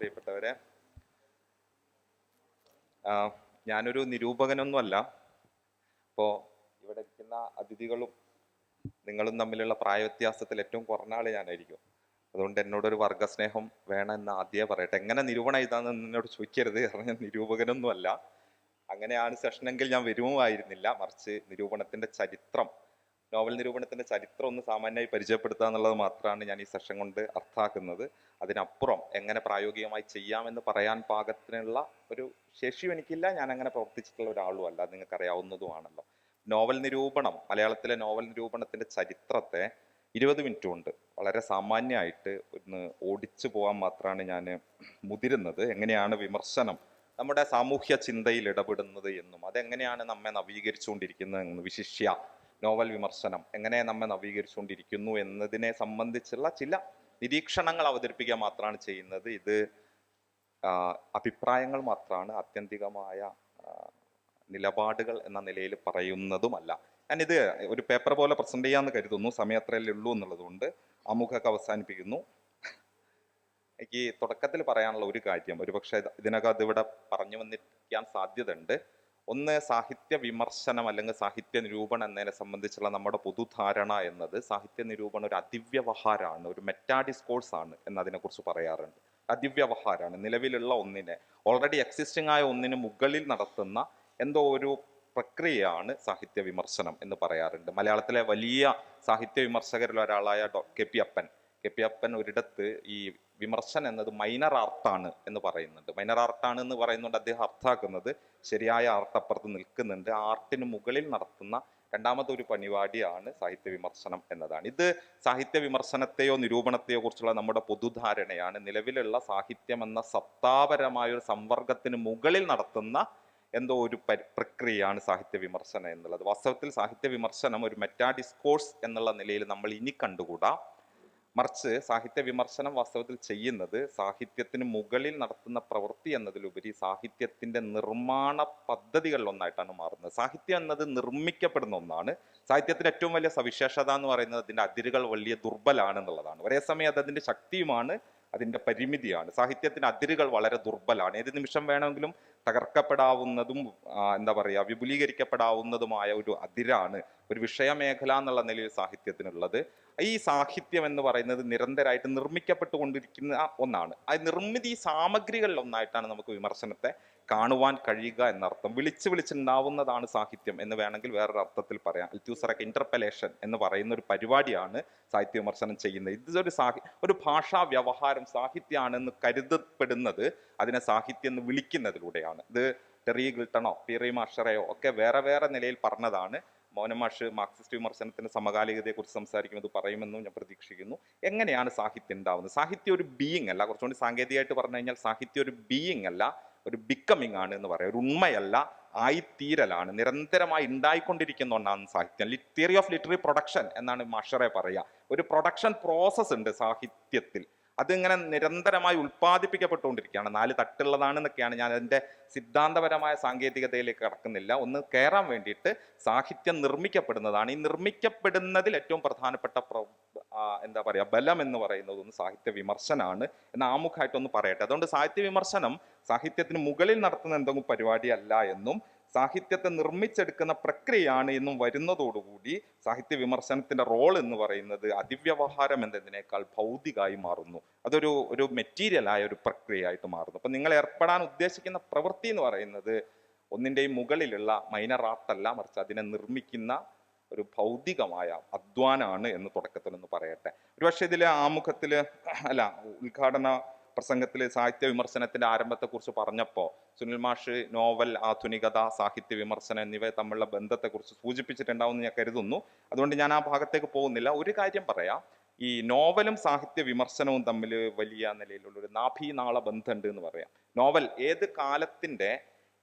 പ്രിയപ്പെട്ടവരെ ഞാനൊരു നിരൂപകനൊന്നുമല്ല. അപ്പോൾ ഇവിടെ ഇരിക്കുന്ന അതിഥികളും നിങ്ങളും തമ്മിലുള്ള പ്രായവ്യത്യാസത്തിൽ ഏറ്റവും കുറഞ്ഞ ആൾ ഞാനായിരിക്കും. അതുകൊണ്ട് എന്നോടൊരു വർഗസ്നേഹം വേണം എന്ന് ആദ്യമേ പറയട്ടെ. എങ്ങനെ നിരൂപണം ഇതാണെന്ന് എന്നോട് ചോദിക്കരുത്. കാരണം ഞാൻ നിരൂപകനൊന്നുമല്ല. അങ്ങനെയാണ് സെഷനെങ്കിൽ ഞാൻ വരുമായിരുന്നില്ല മറിച്ച് നിരൂപണത്തിന്റെ ചരിത്രം നോവൽ നിരൂപണത്തിന്റെ ചരിത്രം ഒന്ന് സാമാന്യമായി പരിചയപ്പെടുത്തുക എന്നുള്ളത് മാത്രമാണ് ഞാൻ ഈ സെഷൻ കൊണ്ട് അർത്ഥാക്കുന്നത് അതിനപ്പുറം എങ്ങനെ പ്രായോഗികമായി ചെയ്യാമെന്ന് പറയാൻ പാകത്തിനുള്ള ഒരു ശേഷിയും എനിക്കില്ല. ഞാൻ അങ്ങനെ പ്രവർത്തിച്ചിട്ടുള്ള ഒരാളും അല്ല നിങ്ങൾക്ക് അറിയാവുന്നതുമാണല്ലോ നോവൽ നിരൂപണം മലയാളത്തിലെ നോവൽ നിരൂപണത്തിന്റെ ചരിത്രത്തെ ഇരുപത് മിനിറ്റ് കൊണ്ട് വളരെ സാമാന്യമായിട്ട് ഒന്ന് ഓടിച്ചു പോകാൻ മാത്രമാണ് ഞാൻ മുതിരുന്നത്. എങ്ങനെയാണ് വിമർശനം നമ്മുടെ സാമൂഹ്യ ചിന്തയിൽ ഇടപെടുന്നത് എന്നും അതെങ്ങനെയാണ് നമ്മെ നവീകരിച്ചുകൊണ്ടിരിക്കുന്നത് എന്ന് വിശിഷ്യ നോവൽ വിമർശനം എങ്ങനെ നമ്മെ നവീകരിച്ചുകൊണ്ടിരിക്കുന്നു എന്നതിനെ സംബന്ധിച്ചുള്ള ചില നിരീക്ഷണങ്ങൾ അവതരിപ്പിക്കുക മാത്രമാണ് ചെയ്യുന്നത്. ഇത് അഭിപ്രായങ്ങൾ മാത്രമാണ് ആത്യന്തികമായ നിലപാടുകൾ എന്ന നിലയിൽ പറയുന്നതുമല്ല. ഞാനിത് ഒരു പേപ്പർ പോലെ പ്രസന്റ് ചെയ്യാന്ന് കരുതുന്നു. സമയം അത്രയല്ലേ ഉള്ളൂ എന്നുള്ളതുകൊണ്ട് ആമുഖമൊക്കെ അവസാനിപ്പിക്കുന്നു. എനിക്ക് തുടക്കത്തിൽ പറയാനുള്ള ഒരു കാര്യം ഒരുപക്ഷെ ഇതിനകത്ത് ഇതിനകം അതിവിടെ പറഞ്ഞു വന്നിരിക്കാൻ സാധ്യതയുണ്ട്. ഒന്ന് സാഹിത്യ വിമർശനം അല്ലെങ്കിൽ സാഹിത്യ നിരൂപണം എന്നതിനെ സംബന്ധിച്ചുള്ള നമ്മുടെ പൊതുധാരണ എന്നത് സാഹിത്യ നിരൂപണം ഒരു അതിവ്യവഹാരമാണ് ഒരു മെറ്റാ ഡിസ്കോഴ്സ് ആണ് എന്നതിനെക്കുറിച്ച് പറയാറുണ്ട്. അതിവ്യവഹാരമാണ് നിലവിലുള്ള ഒന്നിനെ ഓൾറെഡി എക്സിസ്റ്റിംഗ് ആയ ഒന്നിന് മുകളിൽ നടത്തുന്ന എന്തോ ഒരു പ്രക്രിയയാണ് സാഹിത്യ വിമർശനം എന്ന് പറയാറുണ്ട്. മലയാളത്തിലെ വലിയ സാഹിത്യ വിമർശകരിൽ ഒരാളായ K P Appan. K P Appan ഒരിടത്ത് ഈ വിമർശനം എന്നത് മൈനർ ആർട്ടാണ് എന്ന് പറയുന്നുണ്ട്. മൈനർ ആർട്ടാണ് എന്ന് പറയുന്നുണ്ട് അദ്ദേഹം അർത്ഥാക്കുന്നത് ശരിയായ ആർട്ട് അപ്പുറത്ത് നിൽക്കുന്നുണ്ട്. ആർട്ടിന് മുകളിൽ നടത്തുന്ന രണ്ടാമത്തെ ഒരു പരിപാടിയാണ് സാഹിത്യ വിമർശനം എന്നതാണ്. ഇത് സാഹിത്യ വിമർശനത്തെയോ നിരൂപണത്തെയോ കുറിച്ചുള്ള നമ്മുടെ പൊതുധാരണയാണ്. നിലവിലുള്ള സാഹിത്യം എന്ന സത്താപരമായ ഒരു സംവർഗത്തിന് മുകളിൽ നടത്തുന്ന എന്തോ ഒരു പരി പ്രക്രിയയാണ് സാഹിത്യ വിമർശനം എന്നുള്ളത്. വാസ്തവത്തിൽ സാഹിത്യ വിമർശനം ഒരു മെറ്റാ ഡിസ്കോഴ്സ് എന്നുള്ള നിലയിൽ നമ്മൾ ഇനി കണ്ടുകൂടാ. മറിച്ച് സാഹിത്യ വിമർശനം വാസ്തവത്തിൽ ചെയ്യുന്നത് സാഹിത്യത്തിന് മുകളിൽ നടത്തുന്ന പ്രവൃത്തി എന്നതിലുപരി സാഹിത്യത്തിന്റെ നിർമ്മാണ പദ്ധതികളിൽ ഒന്നായിട്ടാണ് മാറുന്നത്. സാഹിത്യം എന്നത് നിർമ്മിക്കപ്പെടുന്ന ഒന്നാണ്. സാഹിത്യത്തിന്റെ ഏറ്റവും വലിയ സവിശേഷത എന്ന് പറയുന്നത് അതിന്റെ അതിരുകൾ വലിയ ദുർബലാണ് എന്നുള്ളതാണ് ഒരേ സമയം അത് അതിന്റെ ശക്തിയുമാണ്. അതിന്റെ പരിമിതിയാണ്. സാഹിത്യത്തിന് അതിരുകൾ വളരെ ദുർബലമാണ് ഏത് നിമിഷം വേണമെങ്കിലും തകർക്കപ്പെടാവുന്നതും എന്താ പറയുക വിപുലീകരിക്കപ്പെടാവുന്നതുമായ ഒരു അതിരാണ് ഒരു വിഷയമേഖല എന്നുള്ള നിലയിൽ സാഹിത്യത്തിനുള്ളത്. ഈ സാഹിത്യം എന്ന് പറയുന്നത് നിരന്തരമായിട്ട് നിർമ്മിക്കപ്പെട്ടുകൊണ്ടിരിക്കുന്ന ഒന്നാണ്. ആ നിർമ്മിതി സാമഗ്രികളിൽ ഒന്നായിട്ടാണ് നമുക്ക് വിമർശനത്തെ കാണുവാൻ കഴിയുക എന്നർത്ഥം. വിളിച്ച് വിളിച്ചുണ്ടാവുന്നതാണ് സാഹിത്യം എന്ന് വേണമെങ്കിൽ വേറൊരു അർത്ഥത്തിൽ പറയാം. അൽത്യൂസറൊക്കെ ഇന്റർപെലേഷൻ എന്ന് പറയുന്ന ഒരു പരിപാടിയാണ് സാഹിത്യ വിമർശനം ചെയ്യുന്നത്. ഇതൊരു സാഹി ഒരു ഭാഷാ വ്യവഹാരം സാഹിത്യമാണെന്ന് കരുതപ്പെടുന്നത് അതിനെ സാഹിത്യം എന്ന് വിളിക്കുന്നതിലൂടെയാണ്. ഇത് ടെറി ഗിൽട്ടണോ പിറി മാഷറയോ ഒക്കെ വേറെ വേറെ നിലയിൽ പറഞ്ഞതാണ്. മൗനമാഷ് മാർക്സിസ്റ്റ് വിമർശനത്തിന്റെ സമകാലികതയെക്കുറിച്ച് സംസാരിക്കുന്നത് പറയുമെന്നും ഞാൻ പ്രതീക്ഷിക്കുന്നു. എങ്ങനെയാണ് സാഹിത്യം ഉണ്ടാവുന്നത്? സാഹിത്യം ഒരു ബീയിങ് അല്ല. കുറച്ചുകൂടി സാങ്കേതികമായിട്ട് പറഞ്ഞു കഴിഞ്ഞാൽ സാഹിത്യം ഒരു ബീയിങ് അല്ല. ഒരു ബിക്കമിങ് ആണ് എന്ന് പറയാം. ഒരു ഉണ്മയല്ല ആയിത്തീരലാണ് നിരന്തരമായി ഉണ്ടായിക്കൊണ്ടിരിക്കുന്ന ഒന്നാണ് സാഹിത്യം. തിയറി ഓഫ് ലിറ്റററി പ്രൊഡക്ഷൻ എന്നാണ് മഷറെ പറയുക. ഒരു പ്രൊഡക്ഷൻ പ്രോസസ് ഉണ്ട് സാഹിത്യത്തിൽ. അതിങ്ങനെ നിരന്തരമായി ഉൽപ്പാദിപ്പിക്കപ്പെട്ടുകൊണ്ടിരിക്കുകയാണ്. നാല് തട്ടുള്ളതാണ് എന്നൊക്കെയാണ് ഞാൻ അതിന്റെ സിദ്ധാന്തപരമായ സാങ്കേതികതയിലേക്ക് കടക്കുന്നില്ല. ഒന്ന് കയറാൻ വേണ്ടിയിട്ട് സാഹിത്യം നിർമ്മിക്കപ്പെടുന്നതാണ്. ഈ നിർമ്മിക്കപ്പെടുന്നതിൽ ഏറ്റവും പ്രധാനപ്പെട്ട പ്ര- എന്താ പറയുക ബലം എന്ന് പറയുന്നത് ഒന്ന് സാഹിത്യ വിമർശനമാണ് എന്ന് ആമുഖമായിട്ടൊന്ന് പറയട്ടെ. അതുകൊണ്ട് സാഹിത്യ വിമർശനം സാഹിത്യത്തിന് മുകളിൽ നടത്തുന്ന എന്തെങ്കിലും പരിപാടിയല്ല എന്നും സാഹിത്യത്തെ നിർമ്മിച്ചെടുക്കുന്ന പ്രക്രിയയാണ് എന്നും വരുന്നതോടുകൂടി സാഹിത്യ വിമർശനത്തിന്റെ റോൾ എന്ന് പറയുന്നത് അതിവ്യവഹാരം എന്നതിനേക്കാൾ ഭൗതികമായി മാറുന്നു. അതൊരു ഒരു മെറ്റീരിയലായ ഒരു പ്രക്രിയയായിട്ട് മാറുന്നു. അപ്പൊ നിങ്ങൾ ഏർപ്പെടാൻ ഉദ്ദേശിക്കുന്ന പ്രവൃത്തി എന്ന് പറയുന്നത് ഒന്നിന്റെയും മുകളിലുള്ള മൈനർ ആർട്ടല്ല മറിച്ച് അതിനെ നിർമ്മിക്കുന്ന ഒരു ഭൗതികമായ അധ്വാനാണ് എന്ന് തുടക്കത്തിൽ ഒന്ന് പറയട്ടെ. ഒരുപക്ഷെ ഇതിലെ ആമുഖത്തിൽ അല്ല ഉദ്ഘാടന പ്രസംഗത്തിൽ സാഹിത്യ വിമർശനത്തിന്റെ ആരംഭത്തെക്കുറിച്ച് പറഞ്ഞപ്പോൾ സുനിൽ മാഷ് നോവൽ ആധുനികത സാഹിത്യ വിമർശനം എന്നിവ തമ്മിലുള്ള ബന്ധത്തെക്കുറിച്ച് സൂചിപ്പിച്ചിട്ടുണ്ടാവുമെന്ന് ഞാൻ കരുതുന്നു. അതുകൊണ്ട് ഞാൻ ആ ഭാഗത്തേക്ക് പോകുന്നില്ല. ഒരു കാര്യം പറയാം. ഈ നോവലും സാഹിത്യ വിമർശനവും തമ്മിൽ വലിയ നിലയിലുള്ള ഒരു നാഭീനാള ബന്ധമുണ്ട് എന്ന് പറയാം. നോവൽ ഏത് കാലത്തിന്റെ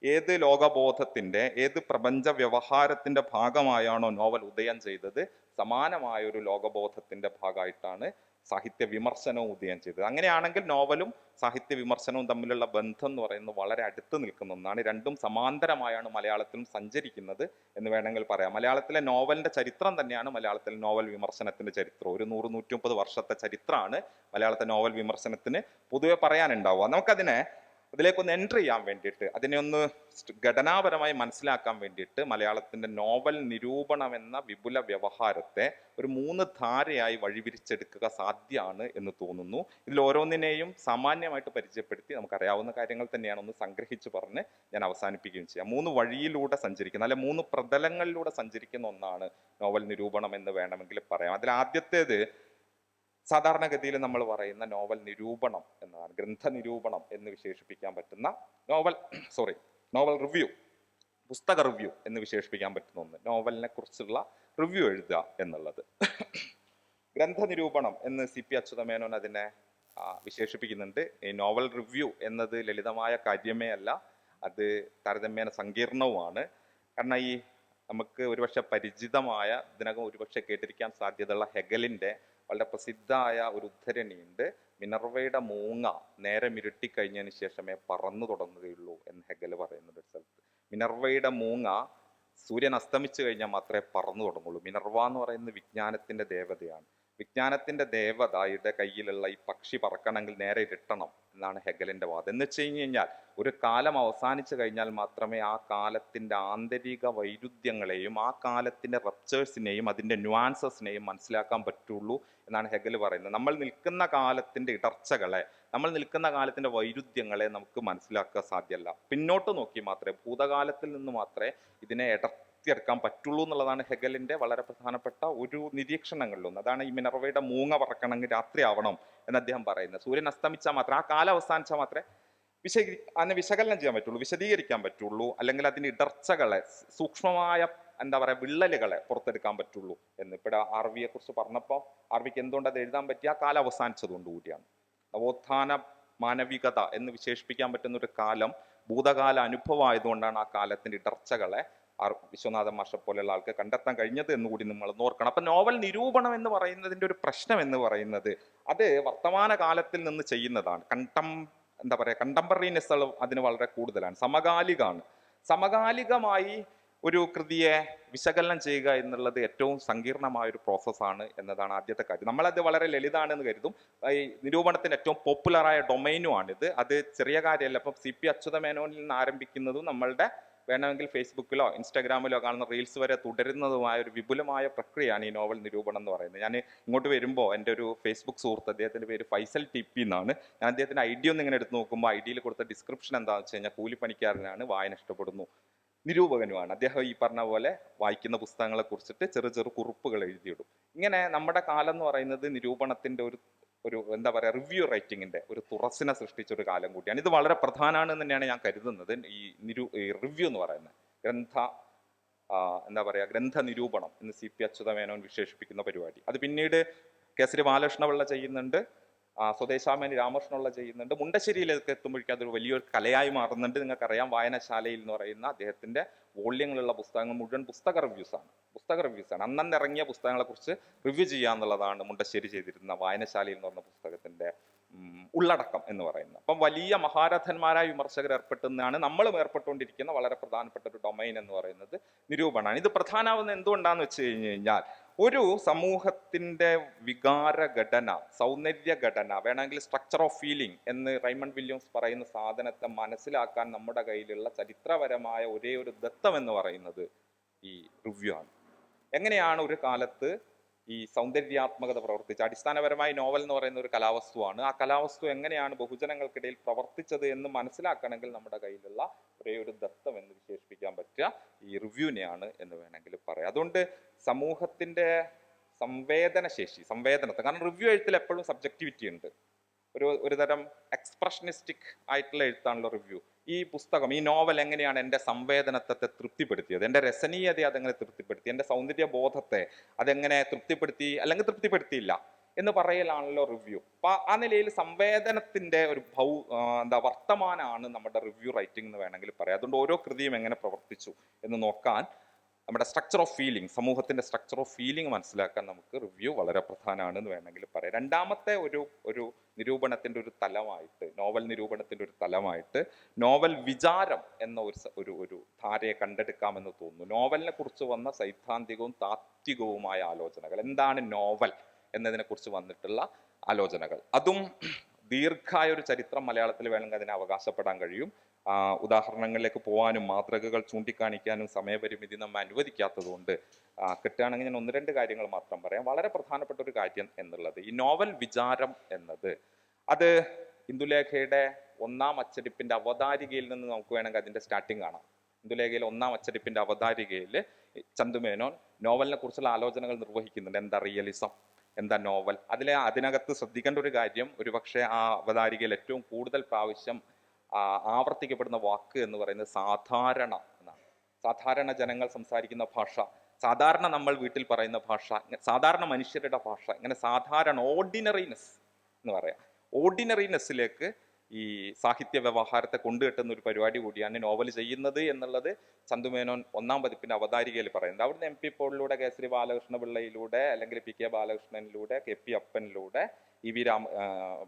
ഏത് ലോകബോധത്തിന്റെ ഏത് പ്രപഞ്ച വ്യവഹാരത്തിന്റെ ഭാഗമായാണോ നോവൽ ഉദയം ചെയ്തത് സമാനമായ ഒരു ലോകബോധത്തിന്റെ ഭാഗമായിട്ടാണ് സാഹിത്യ വിമർശനവും ഉദയം ചെയ്തത്. അങ്ങനെയാണെങ്കിൽ നോവലും സാഹിത്യ വിമർശനവും തമ്മിലുള്ള ബന്ധം എന്ന് പറയുന്നത് വളരെ അടുത്ത് നിൽക്കുന്ന ഒന്നാണ്. രണ്ടും സമാന്തരമായാണ് മലയാളത്തിലും സഞ്ചരിക്കുന്നത് എന്ന് വേണമെങ്കിൽ പറയാം. മലയാളത്തിലെ നോവലിന്റെ ചരിത്രം തന്നെയാണ് മലയാളത്തിലെ നോവൽ വിമർശനത്തിന്റെ ചരിത്രം. ഒരു നൂറ് നൂറ്റി വർഷത്തെ ചരിത്രമാണ് മലയാളത്തെ നോവൽ വിമർശനത്തിന് പൊതുവെ പറയാനുണ്ടാവുക. നമുക്കതിനെ അതിലേക്കൊന്ന് എൻട്രി ചെയ്യാൻ വേണ്ടിയിട്ട് അതിനെ ഒന്ന് ഘടനാപരമായി മനസ്സിലാക്കാൻ വേണ്ടിയിട്ട് മലയാളത്തിന്റെ നോവൽ നിരൂപണം എന്ന വിപുല വ്യവഹാരത്തെ ഒരു മൂന്ന് ധാരയായി വഴിവിരിച്ചെടുക്കുക സാധ്യമാണ് എന്ന് തോന്നുന്നു. ഇതിൽ ഓരോന്നിനെയും സാമാന്യമായിട്ട് പരിചയപ്പെടുത്തി നമുക്കറിയാവുന്ന കാര്യങ്ങൾ തന്നെയാണ് ഒന്ന് സംഗ്രഹിച്ച് പറഞ്ഞ് ഞാൻ അവസാനിപ്പിക്കുകയും ചെയ്യാം. മൂന്ന് വഴിയിലൂടെ സഞ്ചരിക്കുന്ന അല്ലെ മൂന്ന് പ്രതലങ്ങളിലൂടെ സഞ്ചരിക്കുന്ന ഒന്നാണ് നോവൽ നിരൂപണം എന്ന് വേണമെങ്കിൽ പറയാം. അതിൽ ആദ്യത്തേത് സാധാരണഗതിയിൽ നമ്മൾ പറയുന്ന നോവൽ നിരൂപണം എന്നതാണ്. ഗ്രന്ഥ നിരൂപണം എന്ന് വിശേഷിപ്പിക്കാൻ പറ്റുന്ന നോവൽ സോറി നോവൽ റിവ്യൂ പുസ്തക റിവ്യൂ എന്ന് വിശേഷിപ്പിക്കാൻ പറ്റുന്ന ഒന്ന്. നോവലിനെ കുറിച്ചുള്ള റിവ്യൂ എഴുതുക എന്നുള്ളത്. ഗ്രന്ഥ നിരൂപണം എന്ന് സി പി അച്യുതമേനോൻ അതിനെ വിശേഷിപ്പിക്കുന്നുണ്ട്. ഈ നോവൽ റിവ്യൂ എന്നത് ലളിതമായ കാര്യമേ അല്ല. അത് താരതമ്യേന സങ്കീർണവുമാണ്. കാരണം ഈ നമുക്ക് ഒരുപക്ഷെ പരിചിതമായ ഇതിനകം ഒരുപക്ഷെ കേട്ടിരിക്കാൻ സാധ്യതയുള്ള ഹെഗലിന്റെ വളരെ പ്രസിദ്ധമായ ഒരു ഉദ്ധരണിയുണ്ട്. മിനർവയുടെ മൂങ്ങ നേരെ മിരുട്ടി കഴിഞ്ഞതിന് ശേഷമേ പറന്നു തുടങ്ങുകയുള്ളൂ എന്ന് ഹെഗൽ പറയുന്നുണ്ട് ഒരു സ്ഥലത്ത്. മിനർവയുടെ മൂങ്ങ സൂര്യൻ അസ്തമിച്ചു കഴിഞ്ഞാൽ മാത്രമേ പറന്നു തുടങ്ങുള്ളൂ. മിനർവ എന്ന് പറയുന്നത് വിജ്ഞാനത്തിന്റെ ദേവതയാണ്. വിജ്ഞാനത്തിന്റെ ദേവതയുടെ കയ്യിലുള്ള ഈ പക്ഷി പറക്കണമെങ്കിൽ നേരെ ഇരുട്ടണം എന്നാണ് ഹെഗലിന്റെ വാദം. എന്ന് വെച്ച് കഴിഞ്ഞ് കഴിഞ്ഞാൽ ഒരു കാലം അവസാനിച്ചു കഴിഞ്ഞാൽ മാത്രമേ ആ കാലത്തിന്റെ ആന്തരിക വൈരുദ്ധ്യങ്ങളെയും ആ കാലത്തിന്റെ റപ്ചേഴ്സിനെയും അതിന്റെ ന്യൂവാൻസസിനെയും മനസ്സിലാക്കാൻ പറ്റുള്ളൂ എന്നാണ് ഹെഗൽ പറയുന്നത്. നമ്മൾ നിൽക്കുന്ന കാലത്തിന്റെ ഇടർച്ചകളെ നമ്മൾ നിൽക്കുന്ന കാലത്തിന്റെ വൈരുദ്ധ്യങ്ങളെ നമുക്ക് മനസ്സിലാക്കാൻ സാധ്യമല്ല പിന്നോട്ട് നോക്കി മാത്രമേ ഭൂതകാലത്തിൽ നിന്ന് മാത്രമേ ഇതിനെ ഇടർത്തിയെടുക്കാൻ പറ്റുള്ളൂ എന്നുള്ളതാണ് ഹെഗലിന്റെ വളരെ പ്രധാനപ്പെട്ട ഒരു നിരീക്ഷണങ്ങളിലൊന്ന്. അതാണ് ഈ മിനർവയുടെ മൂങ്ങ പറക്കണമെങ്കിൽ രാത്രി ആവണം എന്ന് അദ്ദേഹം പറയുന്നത്. സൂര്യൻ അസ്തമിച്ചാൽ മാത്രം ആ കാലം അവസാനിച്ചാൽ മാത്രമേ വിശദീ അതിനെ വിശകലനം ചെയ്യാൻ പറ്റുള്ളൂ വിശദീകരിക്കാൻ പറ്റുള്ളൂ അല്ലെങ്കിൽ അതിന്റെ ഇടർച്ചകളെ സൂക്ഷ്മമായ എന്താ പറയുക വിള്ളലുകളെ പുറത്തെടുക്കാൻ പറ്റുള്ളൂ എന്ന്. ഇവിടെ ആർ വിയെ കുറിച്ച് പറഞ്ഞപ്പോൾ ആർ വിക്ക് എന്തുകൊണ്ട് അത് എഴുതാൻ പറ്റിയ ആ കാലം അവസാനിച്ചതുകൊണ്ട് കൂടിയാണ് നവോത്ഥാന മാനവികത എന്ന് വിശേഷിപ്പിക്കാൻ പറ്റുന്ന ഒരു കാലം ഭൂതകാല അനുഭവമായതുകൊണ്ടാണ് ആ കാലത്തിന്റെ ഇടർച്ചകളെ വിശ്വനാഥ മാഷ പോലെയുള്ള ആൾക്ക് കണ്ടെത്താൻ കഴിഞ്ഞത് എന്ന് കൂടി നമ്മൾ ഓർക്കണം. അപ്പൊ നോവൽ നിരൂപണം എന്ന് പറയുന്നതിന്റെ ഒരു പ്രശ്നം എന്ന് പറയുന്നത് അത് വർത്തമാന കാലത്തിൽ നിന്ന് ചെയ്യുന്നതാണ്. കണ്ടം എന്താ പറയുക കണ്ടംപററിനെസ് അതിന് വളരെ കൂടുതലാണ്. സമകാലികമാണ് സമകാലികമായി ഒരു കൃതിയെ വിശകലനം ചെയ്യുക എന്നുള്ളത് ഏറ്റവും സങ്കീർണമായ ഒരു പ്രോസസ്സാണ് എന്നതാണ് ആദ്യത്തെ കാര്യം. നമ്മളത് വളരെ ലളിതാണെന്ന് കരുതും. ഈ നിരൂപണത്തിന് ഏറ്റവും പോപ്പുലറായ ഡൊമൈനുമാണിത് അത് ചെറിയ കാര്യമല്ല. ഇപ്പം സി പി അച്യുതമേനോനിൽ നിന്ന് ആരംഭിക്കുന്നതും നമ്മളുടെ വേണമെങ്കിൽ ഫേസ്ബുക്കിലോ ഇൻസ്റ്റാഗ്രാമിലോ കാണുന്ന റീൽസ് വരെ തുടരുന്നതുമായ ഒരു വിപുലമായ പ്രക്രിയയാണ് ഈ നോവൽ നിരൂപണം എന്ന് പറയുന്നത്. ഞാൻ ഇങ്ങോട്ട് വരുമ്പോൾ എന്റെ ഒരു ഫേസ്ബുക്ക് സുഹൃത്ത് അദ്ദേഹത്തിന്റെ പേര് ഫൈസൽ ടി പി എന്നാണ്. ഞാൻ അദ്ദേഹത്തിന്റെ ഐ ഡി ഒന്ന് ഇങ്ങനെ എടുത്ത് നോക്കുമ്പോൾ ഐ ഡിയിൽ കൊടുത്ത ഡിസ്ക്രിപ്ഷൻ എന്താണെന്ന് വെച്ച് കഴിഞ്ഞാൽ കൂലിപ്പണിക്കാരനാണ് വായന ഇഷ്ടപ്പെടുന്നു നിരൂപകനുമാണ്. അദ്ദേഹം ഈ പറഞ്ഞ പോലെ വായിക്കുന്ന പുസ്തകങ്ങളെ കുറിച്ചിട്ട് ചെറു ചെറു കുറിപ്പുകൾ എഴുതിയിടും. ഇങ്ങനെ നമ്മുടെ കാലം എന്ന് പറയുന്നത് നിരൂപണത്തിന്റെ ഒരു ഒരു എന്താ പറയുക റിവ്യൂ റൈറ്റിങ്ങിന്റെ ഒരു തുറസിനെ സൃഷ്ടിച്ച ഒരു കാലം കൂടിയാണ്. ഇത് വളരെ പ്രധാനമാണെന്ന് തന്നെയാണ് ഞാൻ കരുതുന്നത്. ഈ നിരു ഈ റിവ്യൂ എന്ന് പറയുന്നത്. ഗ്രന്ഥ എന്താ പറയുക ഗ്രന്ഥ നിരൂപണം എന്ന് സി പി അച്യുതമേനോൻ വിശേഷിപ്പിക്കുന്ന പരിപാടി. അത് പിന്നീട് കേസരി ബാലകൃഷ്ണപിള്ള ചെയ്യുന്നുണ്ട്. സ്വദേശാമേനി രാമകൃഷ്ണപിള്ള ചെയ്യുന്നുണ്ട്. മുണ്ടശ്ശേരിയിലേക്ക് എത്തുമ്പോഴേക്കും അതൊരു വലിയൊരു കലയായി മാറുന്നുണ്ട്. നിങ്ങൾക്കറിയാം വായനശാലയിൽ എന്ന് പറയുന്ന അദ്ദേഹത്തിന്റെ വോള്യങ്ങളുള്ള പുസ്തകങ്ങൾ മുഴുവൻ പുസ്തക റിവ്യൂസാണ് പുസ്തക റിവ്യൂസ് ആണ്. അന്നന്ന് ഇറങ്ങിയ പുസ്തകങ്ങളെക്കുറിച്ച് റിവ്യൂ ചെയ്യുക എന്നുള്ളതാണ് മുണ്ടശ്ശേരി ചെയ്തിരുന്ന വായനശാലയിൽ എന്ന് പറഞ്ഞ പുസ്തകത്തിന്റെ ഉള്ളടക്കം എന്ന് പറയുന്നത്. അപ്പം വലിയ മഹാരഥന്മാരായ വിമർശകർ ഏർപ്പെട്ടുന്നതാണ് നമ്മളും ഏർപ്പെട്ടുകൊണ്ടിരിക്കുന്ന വളരെ പ്രധാനപ്പെട്ട ഒരു ഡൊമൈൻ എന്ന് പറയുന്നത് നിരൂപണമാണ്. ഇത് പ്രധാനമാവുന്നത് എന്തുകൊണ്ടാന്ന് വെച്ച് കഴിഞ്ഞ് കഴിഞ്ഞാൽ ഒരു സമൂഹത്തിന്റെ വികാര ഘടന സൗന്ദര്യ ഘടന വേണമെങ്കിൽ സ്ട്രക്ചർ ഓഫ് ഫീലിംഗ് എന്ന് റൈമണ്ട് വില്യംസ് പറയുന്ന സാധനത്തെ മനസ്സിലാക്കാൻ നമ്മുടെ കയ്യിലുള്ള ചരിത്രപരമായ ഒരേ ഒരു ദത്തം എന്ന് പറയുന്നത് ഈ റിവ്യൂ ആണ്. എങ്ങനെയാണ് ഒരു കാലത്ത് ഈ സൗന്ദര്യാത്മകത പ്രവർത്തിച്ച അടിസ്ഥാനപരമായി നോവൽ എന്ന് പറയുന്ന ഒരു കലാവസ്തുവാണ്. ആ കലാവസ്തു എങ്ങനെയാണ് ബഹുജനങ്ങൾക്കിടയിൽ പ്രവർത്തിച്ചത് എന്ന് മനസ്സിലാക്കണമെങ്കിൽ നമ്മുടെ കയ്യിലുള്ള ഒരേ ഒരു ദത്തം എന്ന് വിശേഷിപ്പിക്കാൻ പറ്റുക. ഈ റിവ്യൂവിനെയാണ് എന്ന് വേണമെങ്കിൽ പറയാം. അതുകൊണ്ട് സമൂഹത്തിന്റെ സംവേദനശേഷി സംവേദനത്തെ കാരണം റിവ്യൂ എഴുത്തിൽ എപ്പോഴും സബ്ജക്ടിവിറ്റി ഉണ്ട്. ഒരു ഒരു തരം എക്സ്പ്രഷനിസ്റ്റിക് ആയിട്ടുള്ള എഴുത്താണല്ലോ റിവ്യൂ ഈ പുസ്തകം ഈ നോവൽ എങ്ങനെയാണ് എന്റെ സംവേദനത്തെ തൃപ്തിപ്പെടുത്തിയത്? എന്റെ രസനീയതയെ അതെങ്ങനെ തൃപ്തിപ്പെടുത്തി? എന്റെ സൗന്ദര്യ ബോധത്തെ അതെങ്ങനെ തൃപ്തിപ്പെടുത്തി അല്ലെങ്കിൽ തൃപ്തിപ്പെടുത്തിയില്ല എന്ന് പറയലാണല്ലോ റിവ്യൂ അപ്പൊ ആ നിലയിൽ സംവേദനത്തിന്റെ ഒരു ഭൗ എന്താ വർത്തമാനമാണ് നമ്മുടെ റിവ്യൂ റൈറ്റിംഗ് എന്ന് വേണമെങ്കിൽ പറയാം. അതുകൊണ്ട് ഓരോ കൃതിയും എങ്ങനെ പ്രവർത്തിച്ചു എന്ന് നോക്കാൻ നമ്മുടെ സ്ട്രക്ചർ ഓഫ് ഫീലിംഗ് സമൂഹത്തിന്റെ സ്ട്രക്ചർ ഓഫ് ഫീലിംഗ് മനസ്സിലാക്കാൻ നമുക്ക് റിവ്യൂ വളരെ പ്രധാനമാണെന്ന് വേണമെങ്കിൽ പറയാം. രണ്ടാമത്തെ ഒരു ഒരു നിരൂപണത്തിന്റെ ഒരു തലമായിട്ട് നോവൽ നിരൂപണത്തിന്റെ ഒരു തലമായിട്ട് നോവൽ വിചാരം എന്ന ഒരു ഒരു ഒരു ധാരയെ കണ്ടെടുക്കാമെന്ന് തോന്നുന്നു. നോവലിനെ കുറിച്ച് വന്ന സൈദ്ധാന്തികവും താത്വികവുമായ ആലോചനകൾ. എന്താണ് നോവൽ എന്നതിനെ കുറിച്ച് വന്നിട്ടുള്ള ആലോചനകൾ? അതും ദീർഘായ ഒരു ചരിത്രം മലയാളത്തിൽ വേണമെങ്കിൽ അതിനെ അവകാശപ്പെടാൻ കഴിയും. ഉദാഹരണങ്ങളിലേക്ക് പോകാനും മാതൃകകൾ ചൂണ്ടിക്കാണിക്കാനും സമയപരിമിതി നമ്മൾ അനുവദിക്കാത്തതുകൊണ്ട് കിട്ടുകയാണെങ്കിൽ ഞാൻ ഒന്ന് രണ്ട് കാര്യങ്ങൾ മാത്രം പറയാം. വളരെ പ്രധാനപ്പെട്ട ഒരു കാര്യം എന്നുള്ളത് ഈ നോവൽ വിചാരം എന്നത് അത് ഇന്ദുലേഖയുടെ ഒന്നാം അച്ചടിപ്പിന്റെ അവതാരികയിൽ നിന്ന് നമുക്ക് വേണമെങ്കിൽ അതിന്റെ സ്റ്റാർട്ടിങ് കാണാം. ഇന്ദുലേഖയിലെ ഒന്നാം അച്ചടിപ്പിന്റെ അവതാരികയിൽ ചന്തുമേനോൻ നോവലിനെ കുറിച്ചുള്ള ആലോചനകൾ നിർവഹിക്കുന്നുണ്ട്. എന്താ റിയലിസം എന്താ നോവൽ അതിലെ അതിനകത്ത് ശ്രദ്ധിക്കേണ്ട ഒരു കാര്യം ഒരുപക്ഷെ ആ അവതാരികയിൽ ഏറ്റവും കൂടുതൽ പ്രാവശ്യം ആവർത്തിക്കപ്പെടുന്ന വാക്ക് എന്ന് പറയുന്നത് സാധാരണ എന്നാണ്. സാധാരണ ജനങ്ങൾ സംസാരിക്കുന്ന ഭാഷ സാധാരണ നമ്മൾ വീട്ടിൽ പറയുന്ന ഭാഷ സാധാരണ മനുഷ്യരുടെ ഭാഷ ഇങ്ങനെ സാധാരണ ഓർഡിനറിനെസ് എന്ന് പറയാം. ഓർഡിനറിനെസ്സിലേക്ക് ഈ സാഹിത്യ വ്യവഹാരത്തെ കൊണ്ടുകെട്ടുന്ന ഒരു പരിപാടി കൂടിയാണ് നോവൽ ചെയ്യുന്നത് എന്നുള്ളത് ചന്തുമേനോൻ ഒന്നാം പതിപ്പിന്റെ അവതാരികയിൽ പറയുന്നത് അവിടുന്ന് എം പി പോളിലൂടെ കേസരി ബാലകൃഷ്ണ പിള്ളയിലൂടെ അല്ലെങ്കിൽ പി കെ ബാലകൃഷ്ണനിലൂടെ K P അപ്പനിലൂടെ E V Rama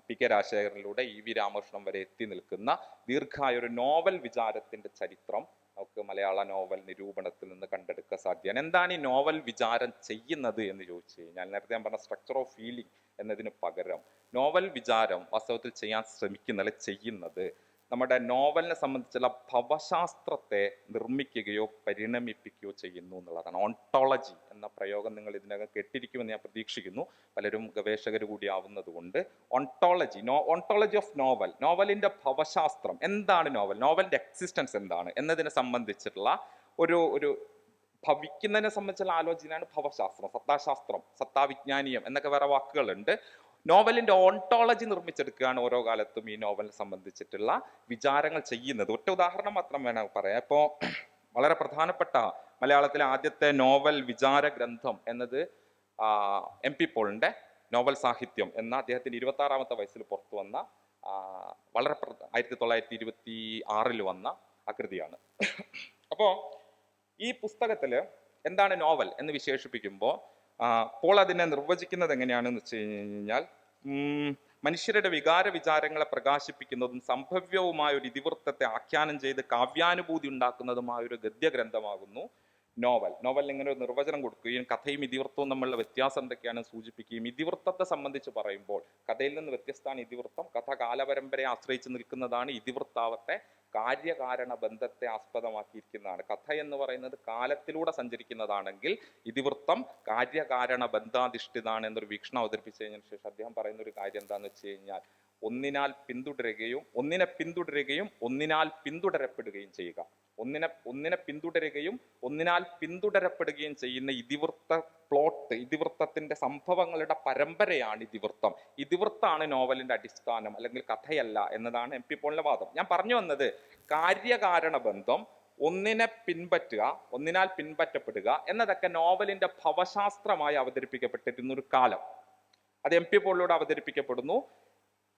P K രാജശേഖരനിലൂടെ E V Ramakrishnan വരെ എത്തി നിൽക്കുന്ന ദീർഘായ ഒരു നോവൽ വിചാരത്തിന്റെ ചരിത്രം നമുക്ക് മലയാള നോവൽ നിരൂപണത്തിൽ നിന്ന് കണ്ടെടുക്കാൻ സാധ്യമാണ് എന്താണ് ഈ നോവൽ വിചാരം ചെയ്യുന്നത് എന്ന് ചോദിച്ചു കഴിഞ്ഞാൽ നേരത്തെ ഞാൻ പറഞ്ഞ സ്ട്രക്ചർ ഓഫ് ഫീലിംഗ് എന്നതിന് പകരം നോവൽ വിചാരം വാസ്തവത്തിൽ ചെയ്യാൻ ശ്രമിക്കുന്ന അല്ലെങ്കിൽ ചെയ്യുന്നത് നമ്മുടെ നോവലിനെ സംബന്ധിച്ചുള്ള ഭവശാസ്ത്രത്തെ നിർമ്മിക്കുകയോ പരിണമിപ്പിക്കുകയോ ചെയ്യുന്നു എന്നുള്ളതാണ്. ഓണ്ടോളജി എന്ന പ്രയോഗം നിങ്ങൾ ഇതിനകം കേട്ടിരിക്കുമെന്ന് ഞാൻ പ്രതീക്ഷിക്കുന്നു. പലരും ഗവേഷകർ കൂടി ആവുന്നത് കൊണ്ട്. Ontology no ontology of novel നോവലിന്റെ ഭവശാസ്ത്രം. എന്താണ് നോവൽ നോവലിന്റെ എക്സിസ്റ്റൻസ് എന്താണ്? എന്നതിനെ സംബന്ധിച്ചിട്ടുള്ള ഒരു ഒരു ഭവിക്കുന്നതിനെ സംബന്ധിച്ചുള്ള ആലോചനയാണ് ഭവശാസ്ത്രം. സത്താശാസ്ത്രം. സത്താവിജ്ഞാനീയം എന്നൊക്കെ വേറെ വാക്കുകളുണ്ട്. നോവലിന്റെ ഓണ്ടോളജി നിർമ്മിച്ചെടുക്കുകയാണ് ഓരോ കാലത്തും ഈ നോവലിനെ സംബന്ധിച്ചിട്ടുള്ള വിചാരങ്ങൾ ചെയ്യുന്നത്. ഒറ്റ ഉദാഹരണം മാത്രം വേണം പറയാം. ഇപ്പോൾ വളരെ പ്രധാനപ്പെട്ട മലയാളത്തിലെ ആദ്യത്തെ നോവൽ വിചാര ഗ്രന്ഥം എന്നത് എം പി പോളിന്റെ നോവൽ സാഹിത്യം എന്ന അദ്ദേഹത്തിന്റെ ഇരുപത്തി ആറാമത്തെ വയസ്സിൽ പുറത്തു വന്ന വളരെ ആയിരത്തി തൊള്ളായിരത്തി ഇരുപത്തി ആറിൽ വന്ന ആകൃതിയാണ് അപ്പോൾ ഈ പുസ്തകത്തിൽ എന്താണ് നോവൽ എന്ന് വിശേഷിപ്പിക്കുമ്പോൾ പോൾ അതിനെ നിർവചിക്കുന്നത് എങ്ങനെയാണെന്ന് വെച്ച് കഴിഞ്ഞാൽ മനുഷ്യരുടെ വികാര വിചാരങ്ങളെ പ്രകാശിപ്പിക്കുന്നതും സംഭവ്യവുമായ ഒരു ഇതിവൃത്തത്തെ ആഖ്യാനം ചെയ്ത് കാവ്യാനുഭൂതി ഉണ്ടാക്കുന്നതുമായ ഒരു ഗദ്യഗ്രന്ഥമാകുന്നു നോവൽ. നോവലിന് ഇങ്ങനെ ഒരു നിർവചനം കൊടുക്കുകയും കഥയും ഇതിവൃത്തവും തമ്മിലുള്ള വ്യത്യാസം എന്തൊക്കെയാണ് സൂചിപ്പിക്കുകയും ഇതിവൃത്തത്തെ സംബന്ധിച്ച് പറയുമ്പോൾ കഥയിൽ നിന്ന് വ്യത്യസ്തമാണ് ഇതിവൃത്തം. കഥ കാലപരമ്പരയെ ആശ്രയിച്ച് നിൽക്കുന്നതാണ് ഇതിവൃത്താവത്തെ കാര്യകാരണ ബന്ധത്തെ ആസ്പദമാക്കിയിരിക്കുന്നതാണ്. കഥ എന്ന് പറയുന്നത് കാലത്തിലൂടെ സഞ്ചരിക്കുന്നതാണെങ്കിൽ ഇതിവൃത്തം കാര്യകാരണ ബന്ധാധിഷ്ഠിതാണ് എന്നൊരു വീക്ഷണം അവതരിപ്പിച്ചതിന് ശേഷം അദ്ദേഹം പറയുന്ന ഒരു കാര്യം എന്താണെന്ന് വെച്ച് കഴിഞ്ഞാൽ ഒന്നിനാൽ പിന്തുടരുകയും ഒന്നിനെ പിന്തുടരുകയും ഒന്നിനാൽ പിന്തുടരപ്പെടുകയും ചെയ്യുക. ഒന്നിനെ ഒന്നിനെ പിന്തുടരുകയും ഒന്നിനാൽ പിന്തുടരപ്പെടുകയും ചെയ്യുന്ന ഇതിവൃത്ത പ്ലോട്ട് ഇതിവൃത്തത്തിന്റെ സംഭവങ്ങളുടെ പരമ്പരയാണ് ഇതിവൃത്തം. ഇതിവൃത്താണ് നോവലിന്റെ അടിസ്ഥാനം അല്ലെങ്കിൽ കഥയല്ല എന്നതാണ് എം പി പോളിന്റെ വാദം. ഞാൻ പറഞ്ഞു വന്നത് കാര്യകാരണ ബന്ധം ഒന്നിനെ പിൻപറ്റുക ഒന്നിനാൽ പിൻപറ്റപ്പെടുക എന്നതൊക്കെ നോവലിന്റെ ഭവശാസ്ത്രമായി അവതരിപ്പിക്കപ്പെട്ടിരുന്ന ഒരു കാലം. അത് എം പി പോളിലൂടെ അവതരിപ്പിക്കപ്പെടുന്നു.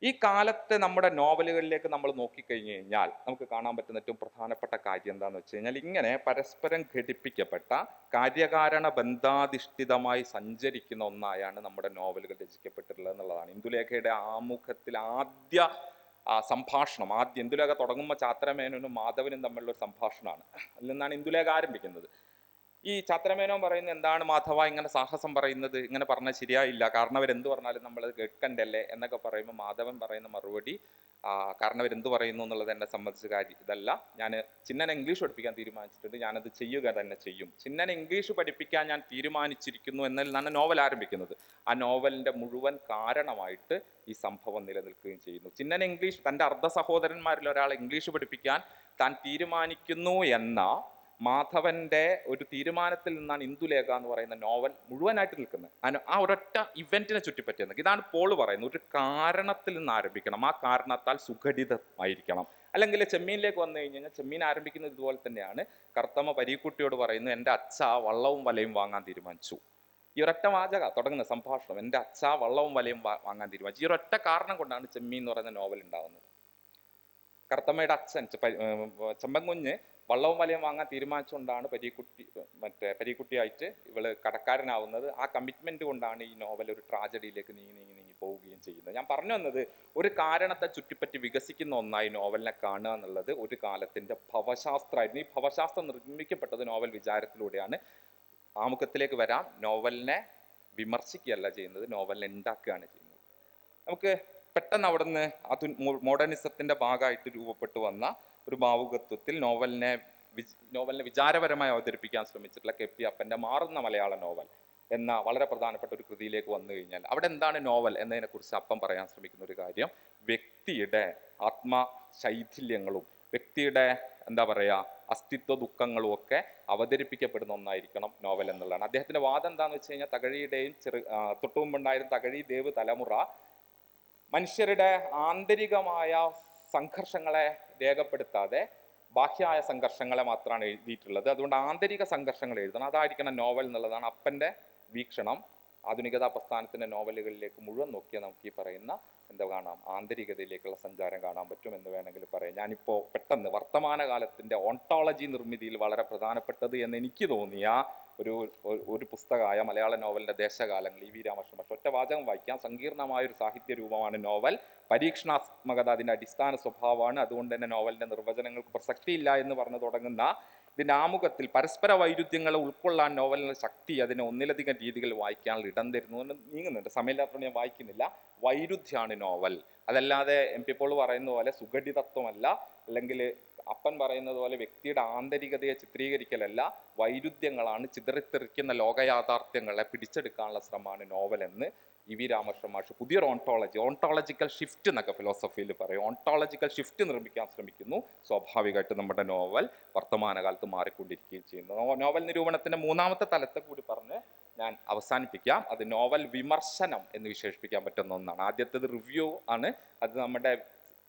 ഈ കാലത്തെ നമ്മുടെ നോവലുകളിലേക്ക് നമ്മൾ നോക്കിക്കഴിഞ്ഞു കഴിഞ്ഞാൽ നമുക്ക് കാണാൻ പറ്റുന്ന ഏറ്റവും പ്രധാനപ്പെട്ട കാര്യം എന്താണെന്ന് വെച്ച് കഴിഞ്ഞാൽ ഇങ്ങനെ പരസ്പരം ഘടിപ്പിക്കപ്പെട്ട കാര്യകാരണ ബന്ധാധിഷ്ഠിതമായി സഞ്ചരിക്കുന്ന ഒന്നായാണ് നമ്മുടെ നോവലുകൾ രചിക്കപ്പെട്ടിട്ടുള്ളത് എന്നുള്ളതാണ്. ഇന്ദുലേഖയുടെ ആമുഖത്തിൽ ആദ്യ സംഭാഷണം ആദ്യം ഇന്ദുലേഖ തുടങ്ങുമ്പോൾ ചാത്രമേനോനും മാധവനും തമ്മിലുള്ള ഒരു സംഭാഷണമാണ്. അതിൽ നിന്നാണ് ഇന്ദുലേഖ ആരംഭിക്കുന്നത്. ഈ ചാത്രമേനോൻ പറയുന്ന എന്താണ് മാധവ? ഇങ്ങനെ സാഹസം പറയുന്നത് ഇങ്ങനെ പറഞ്ഞാൽ ശരിയായില്ല. കാരണം അവരെന്ത് പറഞ്ഞാലും നമ്മൾ കേൾക്കണ്ടല്ലേ? എന്നൊക്കെ പറയുമ്പോൾ മാധവൻ പറയുന്ന മറുപടി ആ, കാരണം അവരെന്ത് പറയുന്നു എന്നുള്ളത് എന്നെ സംബന്ധിച്ച കാര്യം ഇതല്ല. ഞാൻ ചിന്നനെ ഇംഗ്ലീഷ് പഠിപ്പിക്കാൻ തീരുമാനിച്ചിട്ടുണ്ട്. ഞാനത് ചെയ്യുക തന്നെ ചെയ്യും. ചിന്നനെ ഇംഗ്ലീഷ് പഠിപ്പിക്കാൻ ഞാൻ തീരുമാനിച്ചിരിക്കുന്നു എന്നതിൽ നിന്നാണ് നോവൽ ആരംഭിക്കുന്നത്. ആ നോവലിന്റെ മുഴുവൻ കാരണമായിട്ട് ഈ സംഭവം നിലനിൽക്കുകയും ചെയ്യുന്നു. ചിന്നൻ ഇംഗ്ലീഷ് തന്റെ അർദ്ധ സഹോദരന്മാരിൽ ഒരാൾ ഇംഗ്ലീഷ് പഠിപ്പിക്കാൻ താൻ തീരുമാനിക്കുന്നു എന്ന മാധവന്റെ ഒരു തീരുമാനത്തിൽ നിന്നാണ് ഇന്ദുലേഖ എന്ന് പറയുന്ന നോവൽ മുഴുവനായിട്ട് നിൽക്കുന്നത്. ആ ഒരൊറ്റ ഇവന്റിനെ ചുറ്റിപ്പറ്റി നിൽക്കുക ഇതാണ് പോൾ പറയുന്നത്. ഒരു കാരണത്തിൽ നിന്ന് ആരംഭിക്കണം. ആ കാരണത്താൽ സുഘടിതമായിരിക്കണം അല്ലെങ്കിൽ ചെമ്മീനിലേക്ക് വന്നു കഴിഞ്ഞാൽ ചെമ്മീൻ ആരംഭിക്കുന്നത് ഇതുപോലെ തന്നെയാണ്. കർത്തമ്മ പരീക്കുട്ടിയോട് പറയുന്നു എന്റെ അച്ഛ വള്ളവും വലയും വാങ്ങാൻ തീരുമാനിച്ചു. ഈ ഒരൊറ്റ വാചക തുടങ്ങുന്ന സംഭാഷണം എന്റെ അച്ഛ വള്ളവും വലയും വാങ്ങാൻ തീരുമാനിച്ചു. ഈ ഒരൊറ്റ കാരണം കൊണ്ടാണ് ചെമ്മീൻ എന്ന് പറയുന്ന നോവൽ ഉണ്ടാകുന്നത് കർത്തമ്മയുടെ അച്ഛൻ ചെമ്പൻകുഞ്ഞ് വള്ളവും വലയും വാങ്ങാൻ തീരുമാനിച്ചുകൊണ്ടാണ് പരീക്കുട്ടി മറ്റേ പരീക്കുട്ടിയായിട്ട് ഇവൾ കടക്കാരനാവുന്നത്. ആ കമ്മിറ്റ്മെന്റ് കൊണ്ടാണ് ഈ നോവൽ ഒരു ട്രാജഡിയിലേക്ക് നീങ്ങി നീങ്ങി നീങ്ങി പോവുകയും ചെയ്യുന്നത്. ഞാൻ പറഞ്ഞു വന്നത് ഒരു കാരണത്തെ ചുറ്റിപ്പറ്റി വികസിക്കുന്ന ഒന്നായി നോവലിനെ കാണുക എന്നുള്ളത് ഒരു കാലത്തിന്റെ ഭവശാസ്ത്രമായിരുന്നു. ഈ ഭവശാസ്ത്രം നിർമ്മിക്കപ്പെട്ടത് നോവൽ വിചാരത്തിലൂടെയാണ്. ആമുഖത്തിലേക്ക് വരാം. നോവലിനെ വിമർശിക്കുകയല്ല ചെയ്യുന്നത് നോവലിനെ ഉണ്ടാക്കുകയാണ് ചെയ്യുന്നത്. നമുക്ക് പെട്ടെന്ന് അവിടുന്ന് അത് മോഡേണിസത്തിന്റെ ഭാഗമായിട്ട് രൂപപ്പെട്ടു വന്ന ഒരു ഭാവുകത്വത്തിൽ നോവലിനെ നോവലിനെ വിചാരപരമായി അവതരിപ്പിക്കാൻ ശ്രമിച്ചിട്ടുള്ള കെ പി അപ്പന്റെ മാറുന്ന മലയാള നോവൽ എന്ന വളരെ പ്രധാനപ്പെട്ട ഒരു കൃതിയിലേക്ക് വന്നു കഴിഞ്ഞാൽ അവിടെ എന്താണ് നോവൽ എന്നതിനെക്കുറിച്ച് അപ്പം പറയാൻ ശ്രമിക്കുന്ന ഒരു കാര്യം വ്യക്തിയുടെ ആത്മശൈഥില്യങ്ങളും വ്യക്തിയുടെ എന്താ പറയുക അസ്തിത്വ ദുഃഖങ്ങളും ഒക്കെ അവതരിപ്പിക്കപ്പെടുന്ന ഒന്നായിരിക്കണം നോവൽ എന്നുള്ളതാണ്. അദ്ദേഹത്തിന്റെ വാദം എന്താണെന്ന് വെച്ച് കഴിഞ്ഞാൽ തകഴിയുടെയും ചെറു തൊട്ടുമുമ്പുണ്ടായിരുന്ന തകഴി ദേവ് തലമുറ മനുഷ്യരുടെ ആന്തരികമായ സംഘർഷങ്ങളെ രേഖപ്പെടുത്താതെ ബാഹ്യായ സംഘർഷങ്ങളെ മാത്രമാണ് എഴുതിയിട്ടുള്ളത്. അതുകൊണ്ട് ആന്തരിക സംഘർഷങ്ങൾ എഴുതണം. അതായിരിക്കണം നോവൽ എന്നുള്ളതാണ് അപ്പന്റെ വീക്ഷണം. ആധുനികതാ പ്രസ്ഥാനത്തിന്റെ നോവലുകളിലേക്ക് മുഴുവൻ നോക്കിയാൽ നമുക്ക് ഈ പറയുന്ന എന്താ കാണാം? ആന്തരികതയിലേക്കുള്ള സഞ്ചാരം കാണാൻ പറ്റും എന്ന് വേണമെങ്കിൽ പറയാം. ഞാനിപ്പോൾ പെട്ടെന്ന് വർത്തമാനകാലത്തിന്റെ ഓണ്ടോളജി നിർമ്മിതിയിൽ വളരെ പ്രധാനപ്പെട്ടത് എന്ന് എനിക്ക് തോന്നിയ ഒരു ഒരു- പുസ്തകമായ മലയാള നോവലിന്റെ ദേശകാലങ്ങൾ ഇ വി രാമകൃഷ്ണൻ. പക്ഷെ ഒറ്റ വാചകം വായിക്കാം സങ്കീർണമായ ഒരു സാഹിത്യ രൂപമാണ് നോവൽ. പരീക്ഷണാത്മകത അതിന്റെ അടിസ്ഥാന സ്വഭാവമാണ്. അതുകൊണ്ട് തന്നെ നോവലിന്റെ നിർവചനങ്ങൾക്ക് പ്രസക്തിയില്ല എന്ന് പറഞ്ഞു തുടങ്ങുന്ന ഇതിന്റെ ആമുഖത്തിൽ പരസ്പര വൈരുദ്ധ്യങ്ങളെ ഉൾക്കൊള്ളാൻ നോവലിന് ശക്തി അതിനെ ഒന്നിലധികം രീതികളിൽ വായിക്കാനുള്ള ഇടം തരുന്നു നീങ്ങുന്നുണ്ട്. സമയമില്ലാത്തതുകൊണ്ട് ഞാൻ വായിക്കുന്നില്ല. വൈരുദ്ധ്യമാണ് നോവൽ. അതല്ലാതെ എം പി പോൾ പറയുന്ന പോലെ സുഘടിതത്വമല്ല അല്ലെങ്കിൽ അപ്പൻ പറയുന്നത് പോലെ വ്യക്തിയുടെ ആന്തരികതയെ ചിത്രീകരിക്കലല്ല വൈരുദ്ധ്യങ്ങളാണ് ചിതറിത്തെറിക്കുന്ന ലോകയാഥാർത്ഥ്യങ്ങളെ പിടിച്ചെടുക്കാനുള്ള ശ്രമമാണ് നോവൽ എന്ന് ഇ വി രാമകൃഷ്ണ മാഷ് പുതിയൊരു ഓണ്ടോളജി ഓണ്ടോളജിക്കൽ ഷിഫ്റ്റ് എന്നൊക്കെ ഫിലോസഫിയിൽ പറയും. ഓണ്ടോളജിക്കൽ ഷിഫ്റ്റ് നിർമ്മിക്കാൻ ശ്രമിക്കുന്നു സ്വാഭാവികമായിട്ട് നമ്മുടെ നോവൽ വർത്തമാനകാലത്ത് മാറിക്കൊണ്ടിരിക്കുകയും ചെയ്യുന്നു. നോവൽ നിരൂപണത്തിന്റെ മൂന്നാമത്തെ തലത്തെ കൂടി പറഞ്ഞ് ഞാൻ അവസാനിപ്പിക്കാം. അത് നോവൽ വിമർശനം എന്ന് വിശേഷിപ്പിക്കാൻ പറ്റുന്ന ഒന്നാണ്. ആദ്യത്തേത് റിവ്യൂ ആണ്. അത് നമ്മുടെ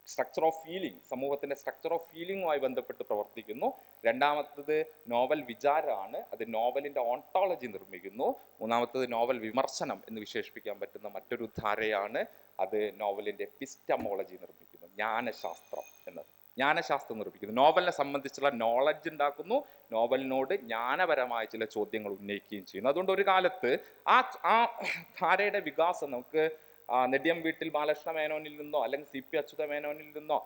സ്ട്രക്ചർ ഓഫ് ഫീലിംഗ് സമൂഹത്തിന്റെ സ്ട്രക്ചർ ഓഫ് ഫീലിംഗുമായി ബന്ധപ്പെട്ട് പ്രവർത്തിക്കുന്നു. രണ്ടാമത്തത് നോവൽ വിചാരമാണ് അത് നോവലിന്റെ ഓണ്ടോളജി നിർമ്മിക്കുന്നു. മൂന്നാമത്തത് നോവൽ വിമർശനം എന്ന് വിശേഷിപ്പിക്കാൻ പറ്റുന്ന മറ്റൊരു ധാരയാണ് അത് നോവലിന്റെ എപ്പിസ്റ്റമോളജി നിർമ്മിക്കുന്നു. ജ്ഞാനശാസ്ത്രം എന്നത്. ജ്ഞാനശാസ്ത്രം നിർമ്മിക്കുന്നു. നോവലിനെ സംബന്ധിച്ചുള്ള നോളജ് ഉണ്ടാക്കുന്നു. നോവലിനോട് ജ്ഞാനപരമായ ചില ചോദ്യങ്ങൾ ഉന്നയിക്കുകയും ചെയ്യുന്നു. അതുകൊണ്ട് ഒരു കാലത്ത് ആ ആ ധാരയുടെ വികാസം നമുക്ക് നെടിയം വീട്ടിൽ ബാലകൃഷ്ണ മേനോനിൽ നിന്നോ അല്ലെങ്കിൽ സി പി അച്യുത മേനോനിൽ നിന്നോ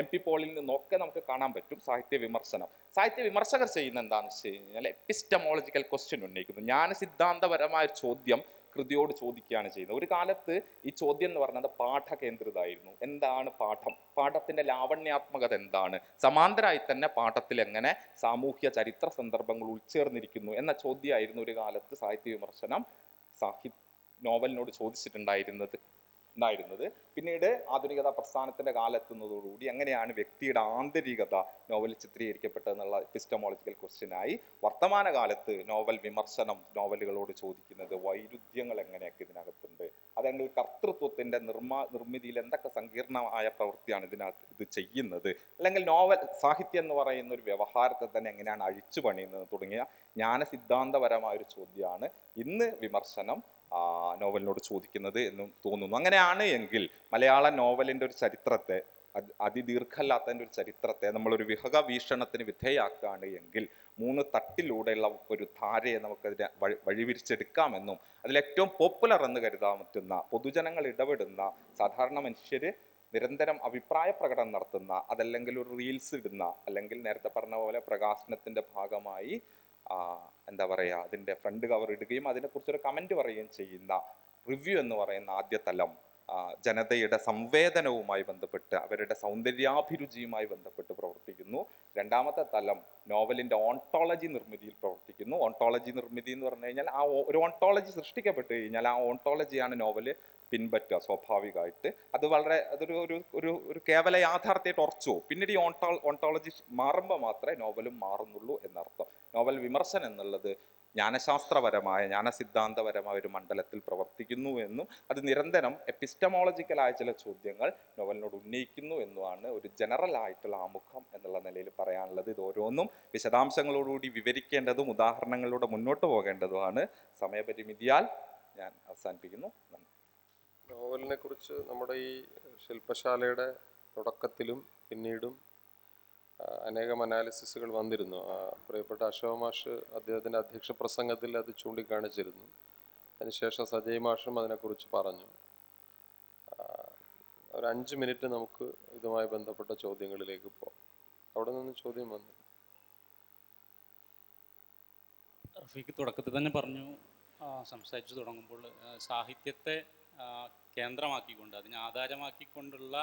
എം പി പോളിൽ നിന്നോ ഒക്കെ നമുക്ക് കാണാൻ പറ്റും സാഹിത്യ വിമർശനം. സാഹിത്യ വിമർശകർ ചെയ്യുന്ന എന്താണെന്ന് വെച്ച് കഴിഞ്ഞാൽ എപ്പിസ്റ്റമോളജിക്കൽ ക്വസ്റ്റ്യൻ ഉന്നയിക്കുന്നു. ഞാൻ സിദ്ധാന്തപരമായ ചോദ്യം കൃതിയോട് ചോദിക്കുകയാണ് ചെയ്യുന്നത്. ഒരു കാലത്ത് ഈ ചോദ്യം എന്ന് പറഞ്ഞത് പാഠകേന്ദ്രിതായിരുന്നു എന്താണ് പാഠം? പാഠത്തിന്റെ ലാവണ്യാത്മകത എന്താണ്? സമാന്തരമായി തന്നെ പാഠത്തിൽ എങ്ങനെ സാമൂഹ്യ ചരിത്ര സന്ദർഭങ്ങൾ ഉൾച്ചേർന്നിരിക്കുന്നു എന്ന ചോദ്യമായിരുന്നു ഒരു കാലത്ത് സാഹിത്യ വിമർശനം. സാഹി നോവലിനോട് ചോദിച്ചിട്ടുണ്ടായിരുന്നത് ഉണ്ടായിരുന്നത് പിന്നീട് ആധുനികത പ്രസ്ഥാനത്തിന്റെ കാലെത്തുന്നതോടുകൂടി എങ്ങനെയാണ് വ്യക്തിയുടെ ആന്തരികത നോവലിൽ ചിത്രീകരിക്കപ്പെട്ടതെന്നുള്ള എപ്പിസ്റ്റമോളജിക്കൽ ക്വസ്റ്റ്യനായി വർത്തമാന കാലത്ത് നോവൽ വിമർശനം നോവലുകളോട് ചോദിക്കുന്നത് വൈരുദ്ധ്യങ്ങൾ എങ്ങനെയൊക്കെ ഇതിനകത്തുണ്ട്? അതെങ്കിൽ കർത്തൃത്വത്തിന്റെ നിർമ്മാ നിർമ്മിതിയിൽ എന്തൊക്കെ സങ്കീർണമായ പ്രവൃത്തിയാണ് ഇതിനകത്ത് ഇത് ചെയ്യുന്നത്? അല്ലെങ്കിൽ നോവൽ സാഹിത്യം എന്ന് പറയുന്ന ഒരു വ്യവഹാരത്തെ തന്നെ എങ്ങനെയാണ് അഴിച്ചു പണിയുന്നത് തുടങ്ങിയ ജ്ഞാന സിദ്ധാന്തപരമായ ഒരു ചോദ്യമാണ്. ഇന്ന് വിമർശനം നോവലിനോട് ചോദിക്കുന്നത് എന്നും തോന്നുന്നു. അങ്ങനെയാണ് എങ്കിൽ മലയാള നോവലിന്റെ ഒരു ചരിത്രത്തെ അതിദീർഘമല്ലാത്തതിന്റെ ഒരു ചരിത്രത്തെ നമ്മളൊരു വിഹക വീക്ഷണത്തിന് വിധേയാക്കുകയാണ് എങ്കിൽ മൂന്ന് തട്ടിലൂടെയുള്ള ഒരു ധാരയെ നമുക്കതിനെ വഴി വഴിവിരിച്ചെടുക്കാമെന്നും അതിലേറ്റവും പോപ്പുലർ എന്ന് കരുതാൻ പറ്റുന്ന പൊതുജനങ്ങൾ ഇടപെടുന്ന സാധാരണ മനുഷ്യർ നിരന്തരം അഭിപ്രായ പ്രകടനം നടത്തുന്ന അതല്ലെങ്കിൽ ഒരു റീൽസ് ഇടുന്ന അല്ലെങ്കിൽ നേരത്തെ പറഞ്ഞ പോലെ പ്രകാശനത്തിന്റെ ഭാഗമായി എന്താ പറയാ അതിന്റെ ഫ്രണ്ട് കവർ ഇടുകയും അതിനെക്കുറിച്ചൊരു കമന്റ് പറയുകയും ചെയ്യുന്ന റിവ്യൂ എന്ന് പറയുന്ന ആദ്യ തലം ജനതയുടെ സംവേദനവുമായി ബന്ധപ്പെട്ട് അവരുടെ സൗന്ദര്യാഭിരുചിയുമായി ബന്ധപ്പെട്ട് പ്രവർത്തിക്കുന്നു. രണ്ടാമത്തെ തലം നോവലിന്റെ ഓൺടോളജി നിർമ്മിതിയിൽ പ്രവർത്തിക്കുന്നു. ഓൺടോളജി നിർമ്മിതി എന്ന് പറഞ്ഞു കഴിഞ്ഞാൽ ആ ഒരു ഓൺടോളജി സൃഷ്ടിക്കപ്പെട്ട് കഴിഞ്ഞാൽ ആ ഓണ്ടോളജിയാണ് നോവൽ പിൻപറ്റുക സ്വാഭാവികമായിട്ട്. അത് വളരെ അതൊരു ഒരു ഒരു ഒരു കേവല യാഥാർത്ഥ്യമായിട്ട് ഉറച്ചു. പിന്നീട് ഈ ഓണ്ടോ ഓണ്ടോളജി മാറുമ്പോൾ മാത്രമേ നോവലും മാറുന്നുള്ളൂ എന്നർത്ഥം. നോവൽ വിമർശനം എന്നുള്ളത് ജ്ഞാനശാസ്ത്രപരമായ ജ്ഞാനസിദ്ധാന്തപരമായ ഒരു മണ്ഡലത്തിൽ പ്രവർത്തിക്കുന്നു എന്നും അത് നിരന്തരം എപ്പിസ്റ്റമോളജിക്കലായ ചില ചോദ്യങ്ങൾ നോവലിനോട് ഉന്നയിക്കുന്നു എന്നുമാണ് ഒരു ജനറൽ ആയിട്ടുള്ള ആമുഖം എന്നുള്ള നിലയിൽ പറയാനുള്ളത്. ഇത് ഓരോന്നും വിശദാംശങ്ങളോടുകൂടി വിവരിക്കേണ്ടതും ഉദാഹരണങ്ങളിലൂടെ മുന്നോട്ട് പോകേണ്ടതുമാണ്. സമയപരിമിതിയാൽ ഞാൻ അവസാനിപ്പിക്കുന്നു. നന്ദി. നോവലിനെ കുറിച്ച് നമ്മുടെ ഈ ശില്പശാലയുടെ തുടക്കത്തിലും പിന്നീടും അനേകം അനാലിസിസുകൾ വന്നിരുന്നു. പ്രിയപ്പെട്ട അശോക് മാഷ് അദ്ദേഹത്തിന്റെ അധ്യക്ഷ പ്രസംഗത്തിൽ അത് ചൂണ്ടിക്കാണിച്ചിരുന്നു. അതിനുശേഷം സജയ് മാഷും അതിനെക്കുറിച്ച് പറഞ്ഞു. ഒരു അഞ്ച് മിനിറ്റ് നമുക്ക് ഇതുമായി ബന്ധപ്പെട്ട ചോദ്യങ്ങളിലേക്ക് പോകാം. അവിടെ നിന്ന് ചോദ്യം വന്നു. തുടക്കത്തിൽ തന്നെ പറഞ്ഞു സംസാരിച്ചു തുടങ്ങുമ്പോൾ സാഹിത്യത്തെ കേന്ദ്രമാക്കിക്കൊണ്ട് അതിനെ ആധാരമാക്കിക്കൊണ്ടുള്ള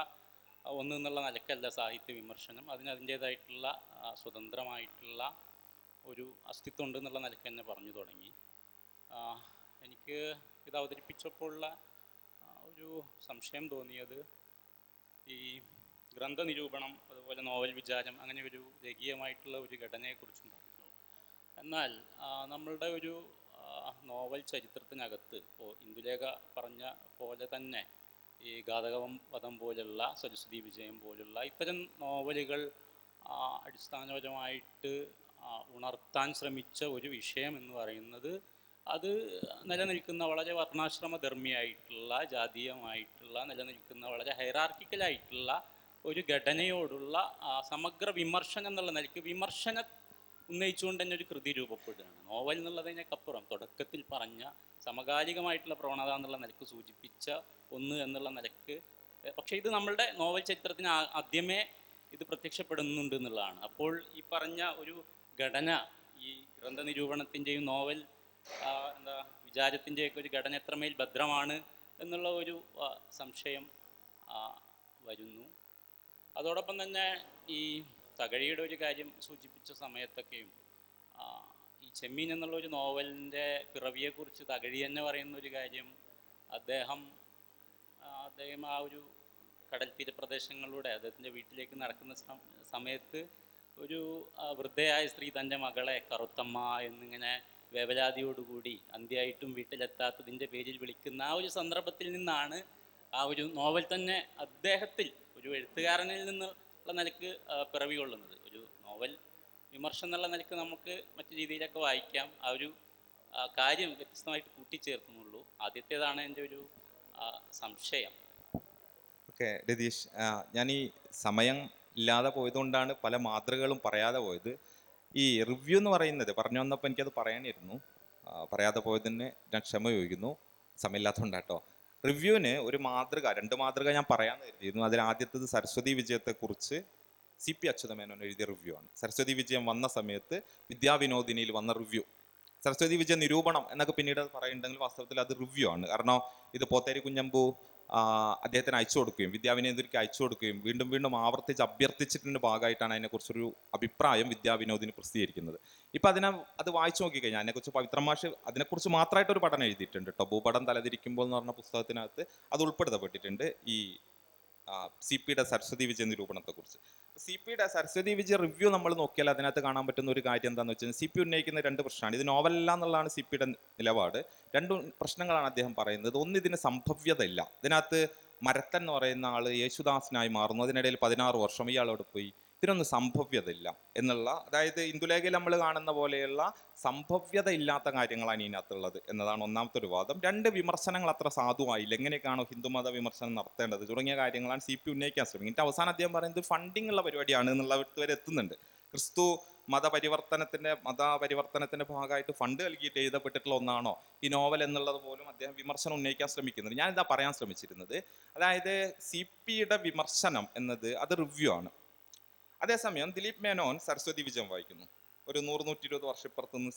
ഒന്നെന്നുള്ള നിലക്കല്ല സാഹിത്യ വിമർശനം. അതിന് അതിന്റേതായിട്ടുള്ള സ്വതന്ത്രമായിട്ടുള്ള ഒരു അസ്തിത്വം ഉണ്ട് എന്നുള്ള നിലയ്ക്ക് തന്നെ പറഞ്ഞു തുടങ്ങി. എനിക്ക് ഇത് അവതരിപ്പിച്ചപ്പോഴുള്ള ഒരു സംശയം തോന്നിയത് ഈ ഗ്രന്ഥ നിരൂപണം അതുപോലെ നോവൽ വിചാരം അങ്ങനെ ഒരു രേഖീയമായിട്ടുള്ള ഒരു ഘടനയെക്കുറിച്ചും പറഞ്ഞു. എന്നാൽ നമ്മളുടെ ഒരു നോവൽ ചരിത്രത്തിനകത്ത് ഇപ്പോൾ ഇന്ദുലേഖ പറഞ്ഞ പോലെ തന്നെ ഈ ഗാതകവം വധം പോലുള്ള സരസ്വതി വിജയം പോലുള്ള ഇത്തരം നോവലുകൾ അടിസ്ഥാനപരമായിട്ട് ഉണർത്താൻ ശ്രമിച്ച ഒരു വിഷയം എന്ന് പറയുന്നത് അത് നിലനിൽക്കുന്ന വളരെ വർണാശ്രമധർമ്മിയായിട്ടുള്ള ജാതീയമായിട്ടുള്ള നിലനിൽക്കുന്ന വളരെ ഹൈറാർക്കിക്കലായിട്ടുള്ള ഒരു ഘടനയോടുള്ള സമഗ്ര വിമർശനം എന്നുള്ള നിലയ്ക്ക് വിമർശന ഉന്നയിച്ചുകൊണ്ട് തന്നെ ഒരു കൃതി രൂപപ്പെടുകയാണ്. നോവൽ എന്നുള്ളതിനേക്കപ്പുറം തുടക്കത്തിൽ പറഞ്ഞ സമകാലികമായിട്ടുള്ള പ്രവണത എന്നുള്ള നിലയ്ക്ക് സൂചിപ്പിച്ച ഒന്ന് എന്നുള്ള നിലയ്ക്ക് പക്ഷേ ഇത് നമ്മളുടെ നോവൽ ചരിത്രത്തിന് ആദ്യമേ ഇത് പ്രത്യക്ഷപ്പെടുന്നുണ്ട് എന്നുള്ളതാണ്. അപ്പോൾ ഈ പറഞ്ഞ ഒരു ഘടന ഈ ഗ്രന്ഥ നിരൂപണത്തിന്റെയും നോവൽ എന്താ വിചാരത്തിന്റെയൊക്കെ ഒരു ഘടന എത്രമേൽ ഭദ്രമാണ് എന്നുള്ള ഒരു സംശയം വരുന്നു. അതോടൊപ്പം തന്നെ ഈ തകഴിയുടെ ഒരു കാര്യം സൂചിപ്പിച്ച സമയത്തൊക്കെയും ഈ ചെമ്മീൻ എന്നുള്ള ഒരു നോവലിന്റെ പിറവിയെക്കുറിച്ച് തകഴി എന്ന് പറയുന്ന ഒരു കാര്യം അദ്ദേഹം അദ്ദേഹം ആ ഒരു കടൽ തീര പ്രദേശങ്ങളിലൂടെ അദ്ദേഹത്തിന്റെ വീട്ടിലേക്ക് നടക്കുന്ന സമയത്ത് ഒരു വൃദ്ധയായ സ്ത്രീ തന്റെ മകളെ കറുത്തമ്മ എന്നിങ്ങനെ വേവലാതിയോടുകൂടി അന്ത്യമായിട്ടും വീട്ടിലെത്താത്തതിന്റെ പേരിൽ വിളിക്കുന്ന ആ ഒരു സന്ദർഭത്തിൽ നിന്നാണ് ആ ഒരു നോവൽ തന്നെ അദ്ദേഹത്തിൽ ഒരു എഴുത്തുകാരനിൽ നിന്നുള്ള നിലയ്ക്ക് പിറവി കൊള്ളുന്നത് ഒരു നോവൽ വിമർശനം എന്നുള്ള നിലയ്ക്ക് നമുക്ക് മറ്റു രീതിയിലൊക്കെ വായിക്കാം. ആ ഒരു കാര്യം വ്യത്യസ്തമായിട്ട് കൂട്ടിച്ചേർക്കുന്നുള്ളൂ ആദ്യത്തേതാണ് എന്റെ ഒരു സംശയം. ഓക്കെ രതീഷ് ഞാൻ ഈ സമയം ഇല്ലാതെ പോയതുകൊണ്ടാണ് പല മാതൃകകളും പറയാതെ പോയത്. ഈ റിവ്യൂ എന്ന് പറയുന്നത് പറഞ്ഞു വന്നപ്പോൾ എനിക്കത് പറയാനിരുന്നു. പറയാതെ പോയതിന് ഞാൻ ക്ഷമ ചോദിക്കുന്നു. സമയമില്ലാത്തതുകൊണ്ടാട്ടോ. റിവ്യൂവിന് ഒരു മാതൃക രണ്ട് മാതൃക ഞാൻ പറയാൻ കരുതിയിരുന്നു. അതിൽ ആദ്യത്തേത് സരസ്വതി വിജയത്തെക്കുറിച്ച് സി പി അച്യുതമേനോൻ എഴുതിയ റിവ്യൂ ആണ്. സരസ്വതി വിജയം വന്ന സമയത്ത് വിദ്യാവിനോദിനിയിൽ വന്ന റിവ്യൂ. സരസ്വതി വിജയ നിരൂപണം എന്നൊക്കെ പിന്നീട് പറയുന്നുണ്ടെങ്കിൽ വാസ്തവത്തിൽ അത് റിവ്യൂ ആണ്. കാരണം ഇത് പോത്തേരി കുഞ്ഞമ്പു അദ്ദേഹത്തിന് അയച്ചു കൊടുക്കുകയും വിദ്യാവിനോദിനിക്ക് അയച്ചു കൊടുക്കുകയും വീണ്ടും വീണ്ടും ആവർത്തിച്ച് അഭ്യർത്ഥിച്ചിട്ടുണ്ട് ഭാഗമായിട്ടാണ് അതിനെക്കുറിച്ചൊരു അഭിപ്രായം വിദ്യാവിനോദിനി പ്രസിദ്ധീകരിക്കുന്നത്. ഇപ്പം അതിനെ അത് വായിച്ചു നോക്കിക്കഴിഞ്ഞാൽ അതിനെക്കുറിച്ച് പവിത്രമാഷ് അതിനെക്കുറിച്ച് മാത്രമായിട്ടൊരു പഠനം എഴുതിയിട്ടുണ്ട് കേട്ടോ ഭൂപടം തലതിരിക്കുമ്പോൾ എന്ന് പറഞ്ഞ പുസ്തകത്തിനകത്ത് അത് ഉൾപ്പെടുത്തപ്പെട്ടിട്ടുണ്ട്. ഈ സി പിയുടെ സരസ്വതി വിജയ നിരൂപണത്തെക്കുറിച്ച് സി പിയുടെ സരസ്വതി വിജയ റിവ്യൂ നമ്മൾ നോക്കിയാൽ അതിനകത്ത് കാണാൻ പറ്റുന്ന ഒരു കാര്യം എന്താണെന്ന് വെച്ചാൽ സി പി ഉന്നയിക്കുന്ന രണ്ട് പ്രശ്നമാണ്. ഇത് നോവലല്ല എന്നുള്ളതാണ് സി പിയുടെ നിലപാട്. രണ്ട് പ്രശ്നങ്ങളാണ് അദ്ദേഹം പറയുന്നത്. ഒന്ന് ഇതിന് സംഭവ്യത ഇല്ല ഇതിനകത്ത് മരത്തൻ എന്ന് പറയുന്ന ആൾ യേശുദാസിനായി മാറുന്നു. അതിനിടയിൽ പതിനാറ് വർഷം ഇയാളോട് പോയി. ഇതിനൊന്നും സംഭവ്യതയില്ല എന്നുള്ള അതായത് ഇന്ദുലേഖയിൽ നമ്മൾ കാണുന്ന പോലെയുള്ള സംഭവ്യത ഇല്ലാത്ത കാര്യങ്ങളാണ് ഇതിനകത്തുള്ളത് എന്നതാണ് ഒന്നാമത്തെ ഒരു വാദം. രണ്ട് വിമർശനങ്ങൾ അത്ര സാധുവായില്ല. എങ്ങനെയൊക്കെയാണോ ഹിന്ദുമത വിമർശനം നടത്തേണ്ടത്? തുടങ്ങിയ കാര്യങ്ങളാണ് സി പി ഉന്നയിക്കാൻ ശ്രമിക്കുന്നത്. അവസാനം അദ്ദേഹം പറയുന്നത് ഫണ്ടിങ് ഉള്ള പരിപാടിയാണ് എന്നുള്ള വരെ എത്തുന്നുണ്ട്. ക്രിസ്തു മതപരിവർത്തനത്തിന്റെ മതപരിവർത്തനത്തിന്റെ ഭാഗമായിട്ട് ഫണ്ട് നൽകിയിട്ട് എഴുതപ്പെട്ടിട്ടുള്ള ഒന്നാണോ ഈ നോവൽ എന്നുള്ളത് പോലും അദ്ദേഹം വിമർശനം ഉന്നയിക്കാൻ ശ്രമിക്കുന്നുണ്ട് ഞാൻ ഇതാ പറയാൻ ശ്രമിച്ചിരുന്നത്. അതായത് സി പിയുടെ വിമർശനം എന്നത് അത് റിവ്യൂ ആണ്. അതേസമയം ദിലീപ് മേനോൻ സരസ്വതി വിജയം വായിക്കുന്നു. ഒരു നൂറ് നൂറ്റി ഇരുപത് വർഷപ്പുറത്ത് നിന്ന്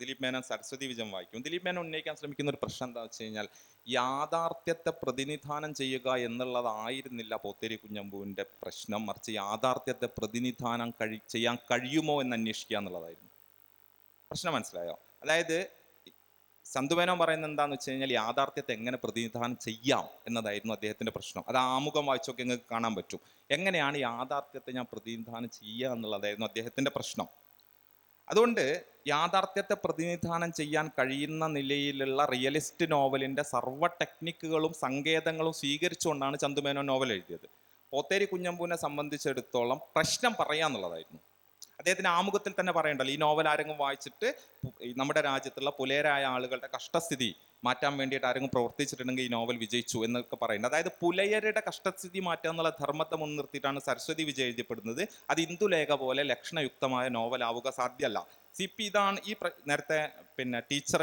ദിലീപ് മേനോൻ സരസ്വതി വിജയം വായിക്കും. ദിലീപ് മേനോൻ ഉന്നയിക്കാൻ ശ്രമിക്കുന്ന ഒരു പ്രശ്നം എന്താ വെച്ച് കഴിഞ്ഞാൽ യാഥാർത്ഥ്യത്തെ പ്രതിനിധാനം ചെയ്യുക എന്നുള്ളതായിരുന്നില്ല പോത്തേരി കുഞ്ഞമ്പുവിന്റെ പ്രശ്നം. മറിച്ച് യാഥാർത്ഥ്യത്തെ പ്രതിനിധാനം കഴി ചെയ്യാൻ കഴിയുമോ എന്ന് അന്വേഷിക്കുക എന്നുള്ളതായിരുന്നു. പ്രശ്നം മനസ്സിലായോ? അതായത് സന്തുമേനോൻ പറയുന്നത് എന്താന്ന് വെച്ച് കഴിഞ്ഞാൽ യാഥാർത്ഥ്യത്തെ എങ്ങനെ പ്രതിനിധാനം ചെയ്യാം എന്നതായിരുന്നു അദ്ദേഹത്തിന്റെ പ്രശ്നം. അത് ആമുഖം വായിച്ചൊക്കെ നിങ്ങൾക്ക് കാണാൻ പറ്റും. എങ്ങനെയാണ് യാഥാർത്ഥ്യത്തെ ഞാൻ പ്രതിനിധാനം ചെയ്യുക എന്നുള്ളതായിരുന്നു അദ്ദേഹത്തിന്റെ പ്രശ്നം. അതുകൊണ്ട് യാഥാർത്ഥ്യത്തെ പ്രതിനിധാനം ചെയ്യാൻ കഴിയുന്ന നിലയിലുള്ള റിയലിസ്റ്റ് നോവലിന്റെ സർവ ടെക്നിക്കുകളും സങ്കേതങ്ങളും സ്വീകരിച്ചുകൊണ്ടാണ് ചന്തുമേനോ നോവൽ എഴുതിയത്. പോത്തേരി കുഞ്ഞമ്പൂവിനെ സംബന്ധിച്ചിടത്തോളം പ്രശ്നം പറയാന്നുള്ളതായിരുന്നു. അദ്ദേഹത്തിന് ആമുഖത്തിൽ തന്നെ പറയണ്ടല്ലോ ഈ നോവൽ ആരെങ്കിലും വായിച്ചിട്ട് നമ്മുടെ രാജ്യത്തുള്ള പുലേരായ ആളുകളുടെ കഷ്ടസ്ഥിതി മാറ്റാൻ വേണ്ടിയിട്ട് ആരെങ്കിലും പ്രവർത്തിച്ചിട്ടുണ്ടെങ്കിൽ ഈ നോവൽ വിജയിച്ചു എന്നൊക്കെ പറയുന്നത് അതായത് പുലയരുടെ കഷ്ടസ്ഥിതി മാറ്റുക എന്നുള്ള ധർമ്മത്തെ മുൻനിർത്തിയിട്ടാണ് സരസ്വതി വിജയ എഴുതപ്പെടുന്നത്. അത് ഇന്ദുലേഖ പോലെ ലക്ഷണയുക്തമായ നോവലാവുക സാധ്യമല്ല. സി പി ഇതാണ് ഈ നേരത്തെ പിന്നെ ടീച്ചർ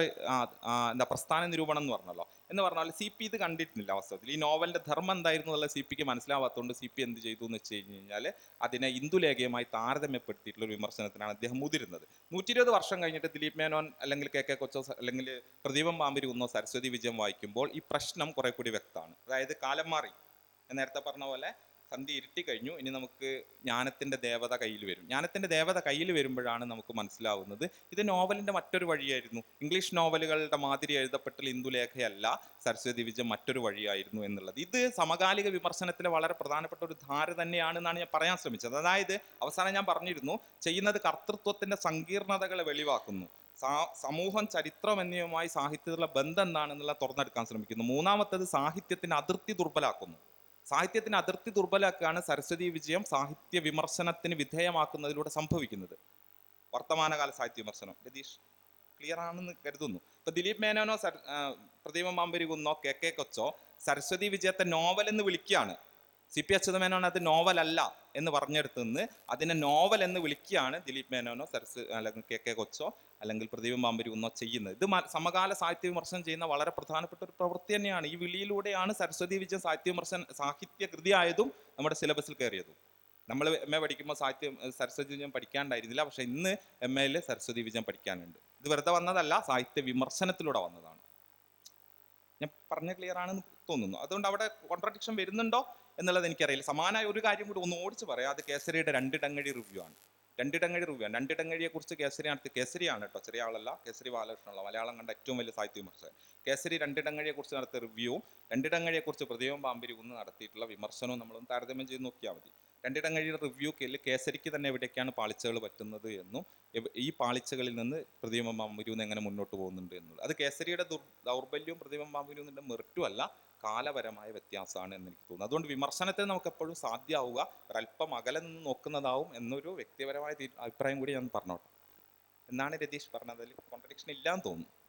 എന്താ പ്രസ്ഥാന നിരൂപണം എന്ന് പറഞ്ഞല്ലോ. എന്ന് പറഞ്ഞാൽ സി പി ഇത് കണ്ടിട്ടില്ല വാസ്തവത്തിൽ. ഈ നോവലിന്റെ ധർമ്മം എന്തായിരുന്നു എന്നുള്ള സി പിക്ക് മനസ്സിലാവാത്തതുകൊണ്ട് സി പി എന്ത് ചെയ്തു എന്ന് വെച്ച് കഴിഞ്ഞ് കഴിഞ്ഞാൽ അതിനെ ഇന്ദുലേഖയുമായി താരതമ്യപ്പെടുത്തിയിട്ടുള്ള ഒരു വിമർശനത്തിനാണ് അദ്ദേഹം മുതിരുന്നത്. നൂറ്റി ഇരുപത് വർഷം കഴിഞ്ഞിട്ട് ദിലീപ് മേനോൻ അല്ലെങ്കിൽ കെ കെ കൊച്ചോ അല്ലെങ്കിൽ പ്രദീപം പാമ്പരി കുന്നോ സരസ്വതി വിജയം വായിക്കുമ്പോൾ ഈ പ്രശ്നം കുറെ കൂടി വ്യക്തമാണ്. അതായത് കാലം മാറി. നേരത്തെ പറഞ്ഞ പോലെ സന്ധി ഇരുട്ടി കഴിഞ്ഞു. ഇനി നമുക്ക് ജ്ഞാനത്തിന്റെ ദേവത കയ്യിൽ വരും. ജ്ഞാനത്തിന്റെ ദേവത കയ്യിൽ വരുമ്പോഴാണ് നമുക്ക് മനസ്സിലാവുന്നത്. ഇത് നോവലിന്റെ മറ്റൊരു വഴിയായിരുന്നു. ഇംഗ്ലീഷ് നോവലുകളുടെ മാതിരി എഴുതപ്പെട്ട ഹിന്ദുലേഖയല്ല സരസ്വതി വിജയം മറ്റൊരു വഴിയായിരുന്നു എന്നുള്ളത്. ഇത് സമകാലിക വിമർശനത്തിലെ വളരെ പ്രധാനപ്പെട്ട ഒരു ധാര തന്നെയാണെന്നാണ് ഞാൻ പറയാൻ ശ്രമിച്ചത്. അതായത് അവസാനം ഞാൻ പറഞ്ഞിരുന്നു ചെയ്യുന്നത് കർത്തൃത്വത്തിന്റെ സങ്കീർണതകളെ വെളിവാക്കുന്നു. സമൂഹം ചരിത്രം എന്നിവയുമായി സാഹിത്യത്തിലുള്ള ബന്ധം എന്താണെന്നുള്ള തുറന്നെടുക്കാൻ ശ്രമിക്കുന്നു. മൂന്നാമത്തത് സാഹിത്യത്തിന് അതിർത്തി ദുർബലാക്കുന്നു. സാഹിത്യത്തിന് അതിർത്തി ദുർബലാക്കുകയാണ് സരസ്വതി വിജയം സാഹിത്യ വിമർശനത്തിന് വിധേയമാക്കുന്നതിലൂടെ സംഭവിക്കുന്നത്. വർത്തമാനകാല സാഹിത്യ വിമർശനം. രതീഷ് ക്ലിയർ ആണെന്ന് കരുതുന്നു. ഇപ്പൊ ദിലീപ് മേനോനോ പ്രദീപം മാമ്പരി കുന്നോ കെ കെ കൊച്ചോ സരസ്വതി വിജയത്തെ നോവൽ എന്ന് വിളിക്കുകയാണ്. സി പി അച്യുതമേനോൻ അത് നോവലല്ല എന്ന് പറഞ്ഞെടുത്ത് നിന്ന് അതിനെ നോവൽ എന്ന് വിളിക്കുകയാണ് ദിലീപ് മേനോനോ സരസ് അല്ലെങ്കിൽ കെ കെ കൊച്ചോ അല്ലെങ്കിൽ പ്രദീപം പാമ്പരി കുന്നോ ചെയ്യുന്നത്. ഇത് സമകാല സാഹിത്യ വിമർശനം ചെയ്യുന്ന വളരെ പ്രധാനപ്പെട്ട ഒരു പ്രവൃത്തി തന്നെയാണ്. ഈ വിളിയിലൂടെയാണ് സരസ്വതി വിജയൻ സാഹിത്യ വിമർശന സാഹിത്യ കൃതിയായതും നമ്മുടെ സിലബസിൽ കയറിയതും. നമ്മൾ എം എ പഠിക്കുമ്പോൾ സാഹിത്യം സരസ്വതി വിജയം പഠിക്കാണ്ടായിരുന്നില്ല. പക്ഷേ ഇന്ന് എം എയിൽ സരസ്വതി വിജയം പഠിക്കാനുണ്ട്. ഇത് വെറുതെ വന്നതല്ല സാഹിത്യ വിമർശനത്തിലൂടെ വന്നതാണ്. ഞാൻ പറഞ്ഞ ക്ലിയർ ആണെന്ന് തോന്നുന്നു അതുകൊണ്ട് അവിടെ കോൺട്രഡിക്ഷൻ വരുന്നുണ്ടോ എന്നുള്ളത് എനിക്കറിയില്ല. സമാനമായ ഒരു കാര്യം കൂടി ഒന്ന് ഓടിച്ച് പറയാം. അത് കേസരിയുടെ രണ്ടിടങ്ങഴി റിവ്യൂ ആണ്. രണ്ടിടങ്ങഴി റിവ്യൂ ആണ്. രണ്ടിടങ്ങഴിയെ കുറിച്ച് കേസരി നടത്തി കേസരിയാണ് കേട്ടോ. ചെറിയ ആളല്ല. കേസരി ബാലകൃഷ്ണനുള്ള മലയാളം കണ്ട ഏറ്റവും വലിയ സാഹിത്യ വിമർശകൻ. കേസരി രണ്ടിടങ്ങഴിയെ കുറിച്ച് നടത്തിയ റിവ്യൂ രണ്ടിടങ്ങഴിയെ കുറിച്ച് പ്രതിഭം പാമ്പിരി ഒന്ന് നടത്തിയിട്ടുള്ള വിമർശനവും നമ്മളൊന്ന് താരതമ്യം ചെയ്ത് നോക്കിയാൽ മതി. രണ്ടിടങ്ങഴിയുടെ റിവ്യൂ കേസരിക്ക് തന്നെ എവിടേക്കാണ് പാളിച്ചകൾ പറ്റുന്നത് എന്നും ഈ പാളിച്ചകളിൽ നിന്ന് പ്രതിബിംബം പാമ്പുരുന്ന് എങ്ങനെ മുന്നോട്ട് പോകുന്നുണ്ട് എന്നുള്ളത്. അത് കേസരിയുടെ ദൗർബല്യവും പ്രതിബിംബം പാമ്പിരി മെറിറ്റും അല്ല. കാലപരമായ വ്യത്യാസമാണ് എന്ന് എനിക്ക് തോന്നുന്നു അതുകൊണ്ട് വിമർശനത്തെ നമുക്ക് എപ്പോഴും സാധ്യമാവുക ഒരല്പം അകലെ നിന്ന് നോക്കുന്നതാവും എന്നൊരു വ്യക്തിപരമായ അഭിപ്രായം കൂടി ഞാൻ പറഞ്ഞോട്ടെ. എന്നാണ് രതീഷ് പറഞ്ഞത്. അതിൽ കോൺട്രഡിക്ഷൻ ഇല്ലാന്ന് തോന്നുന്നു.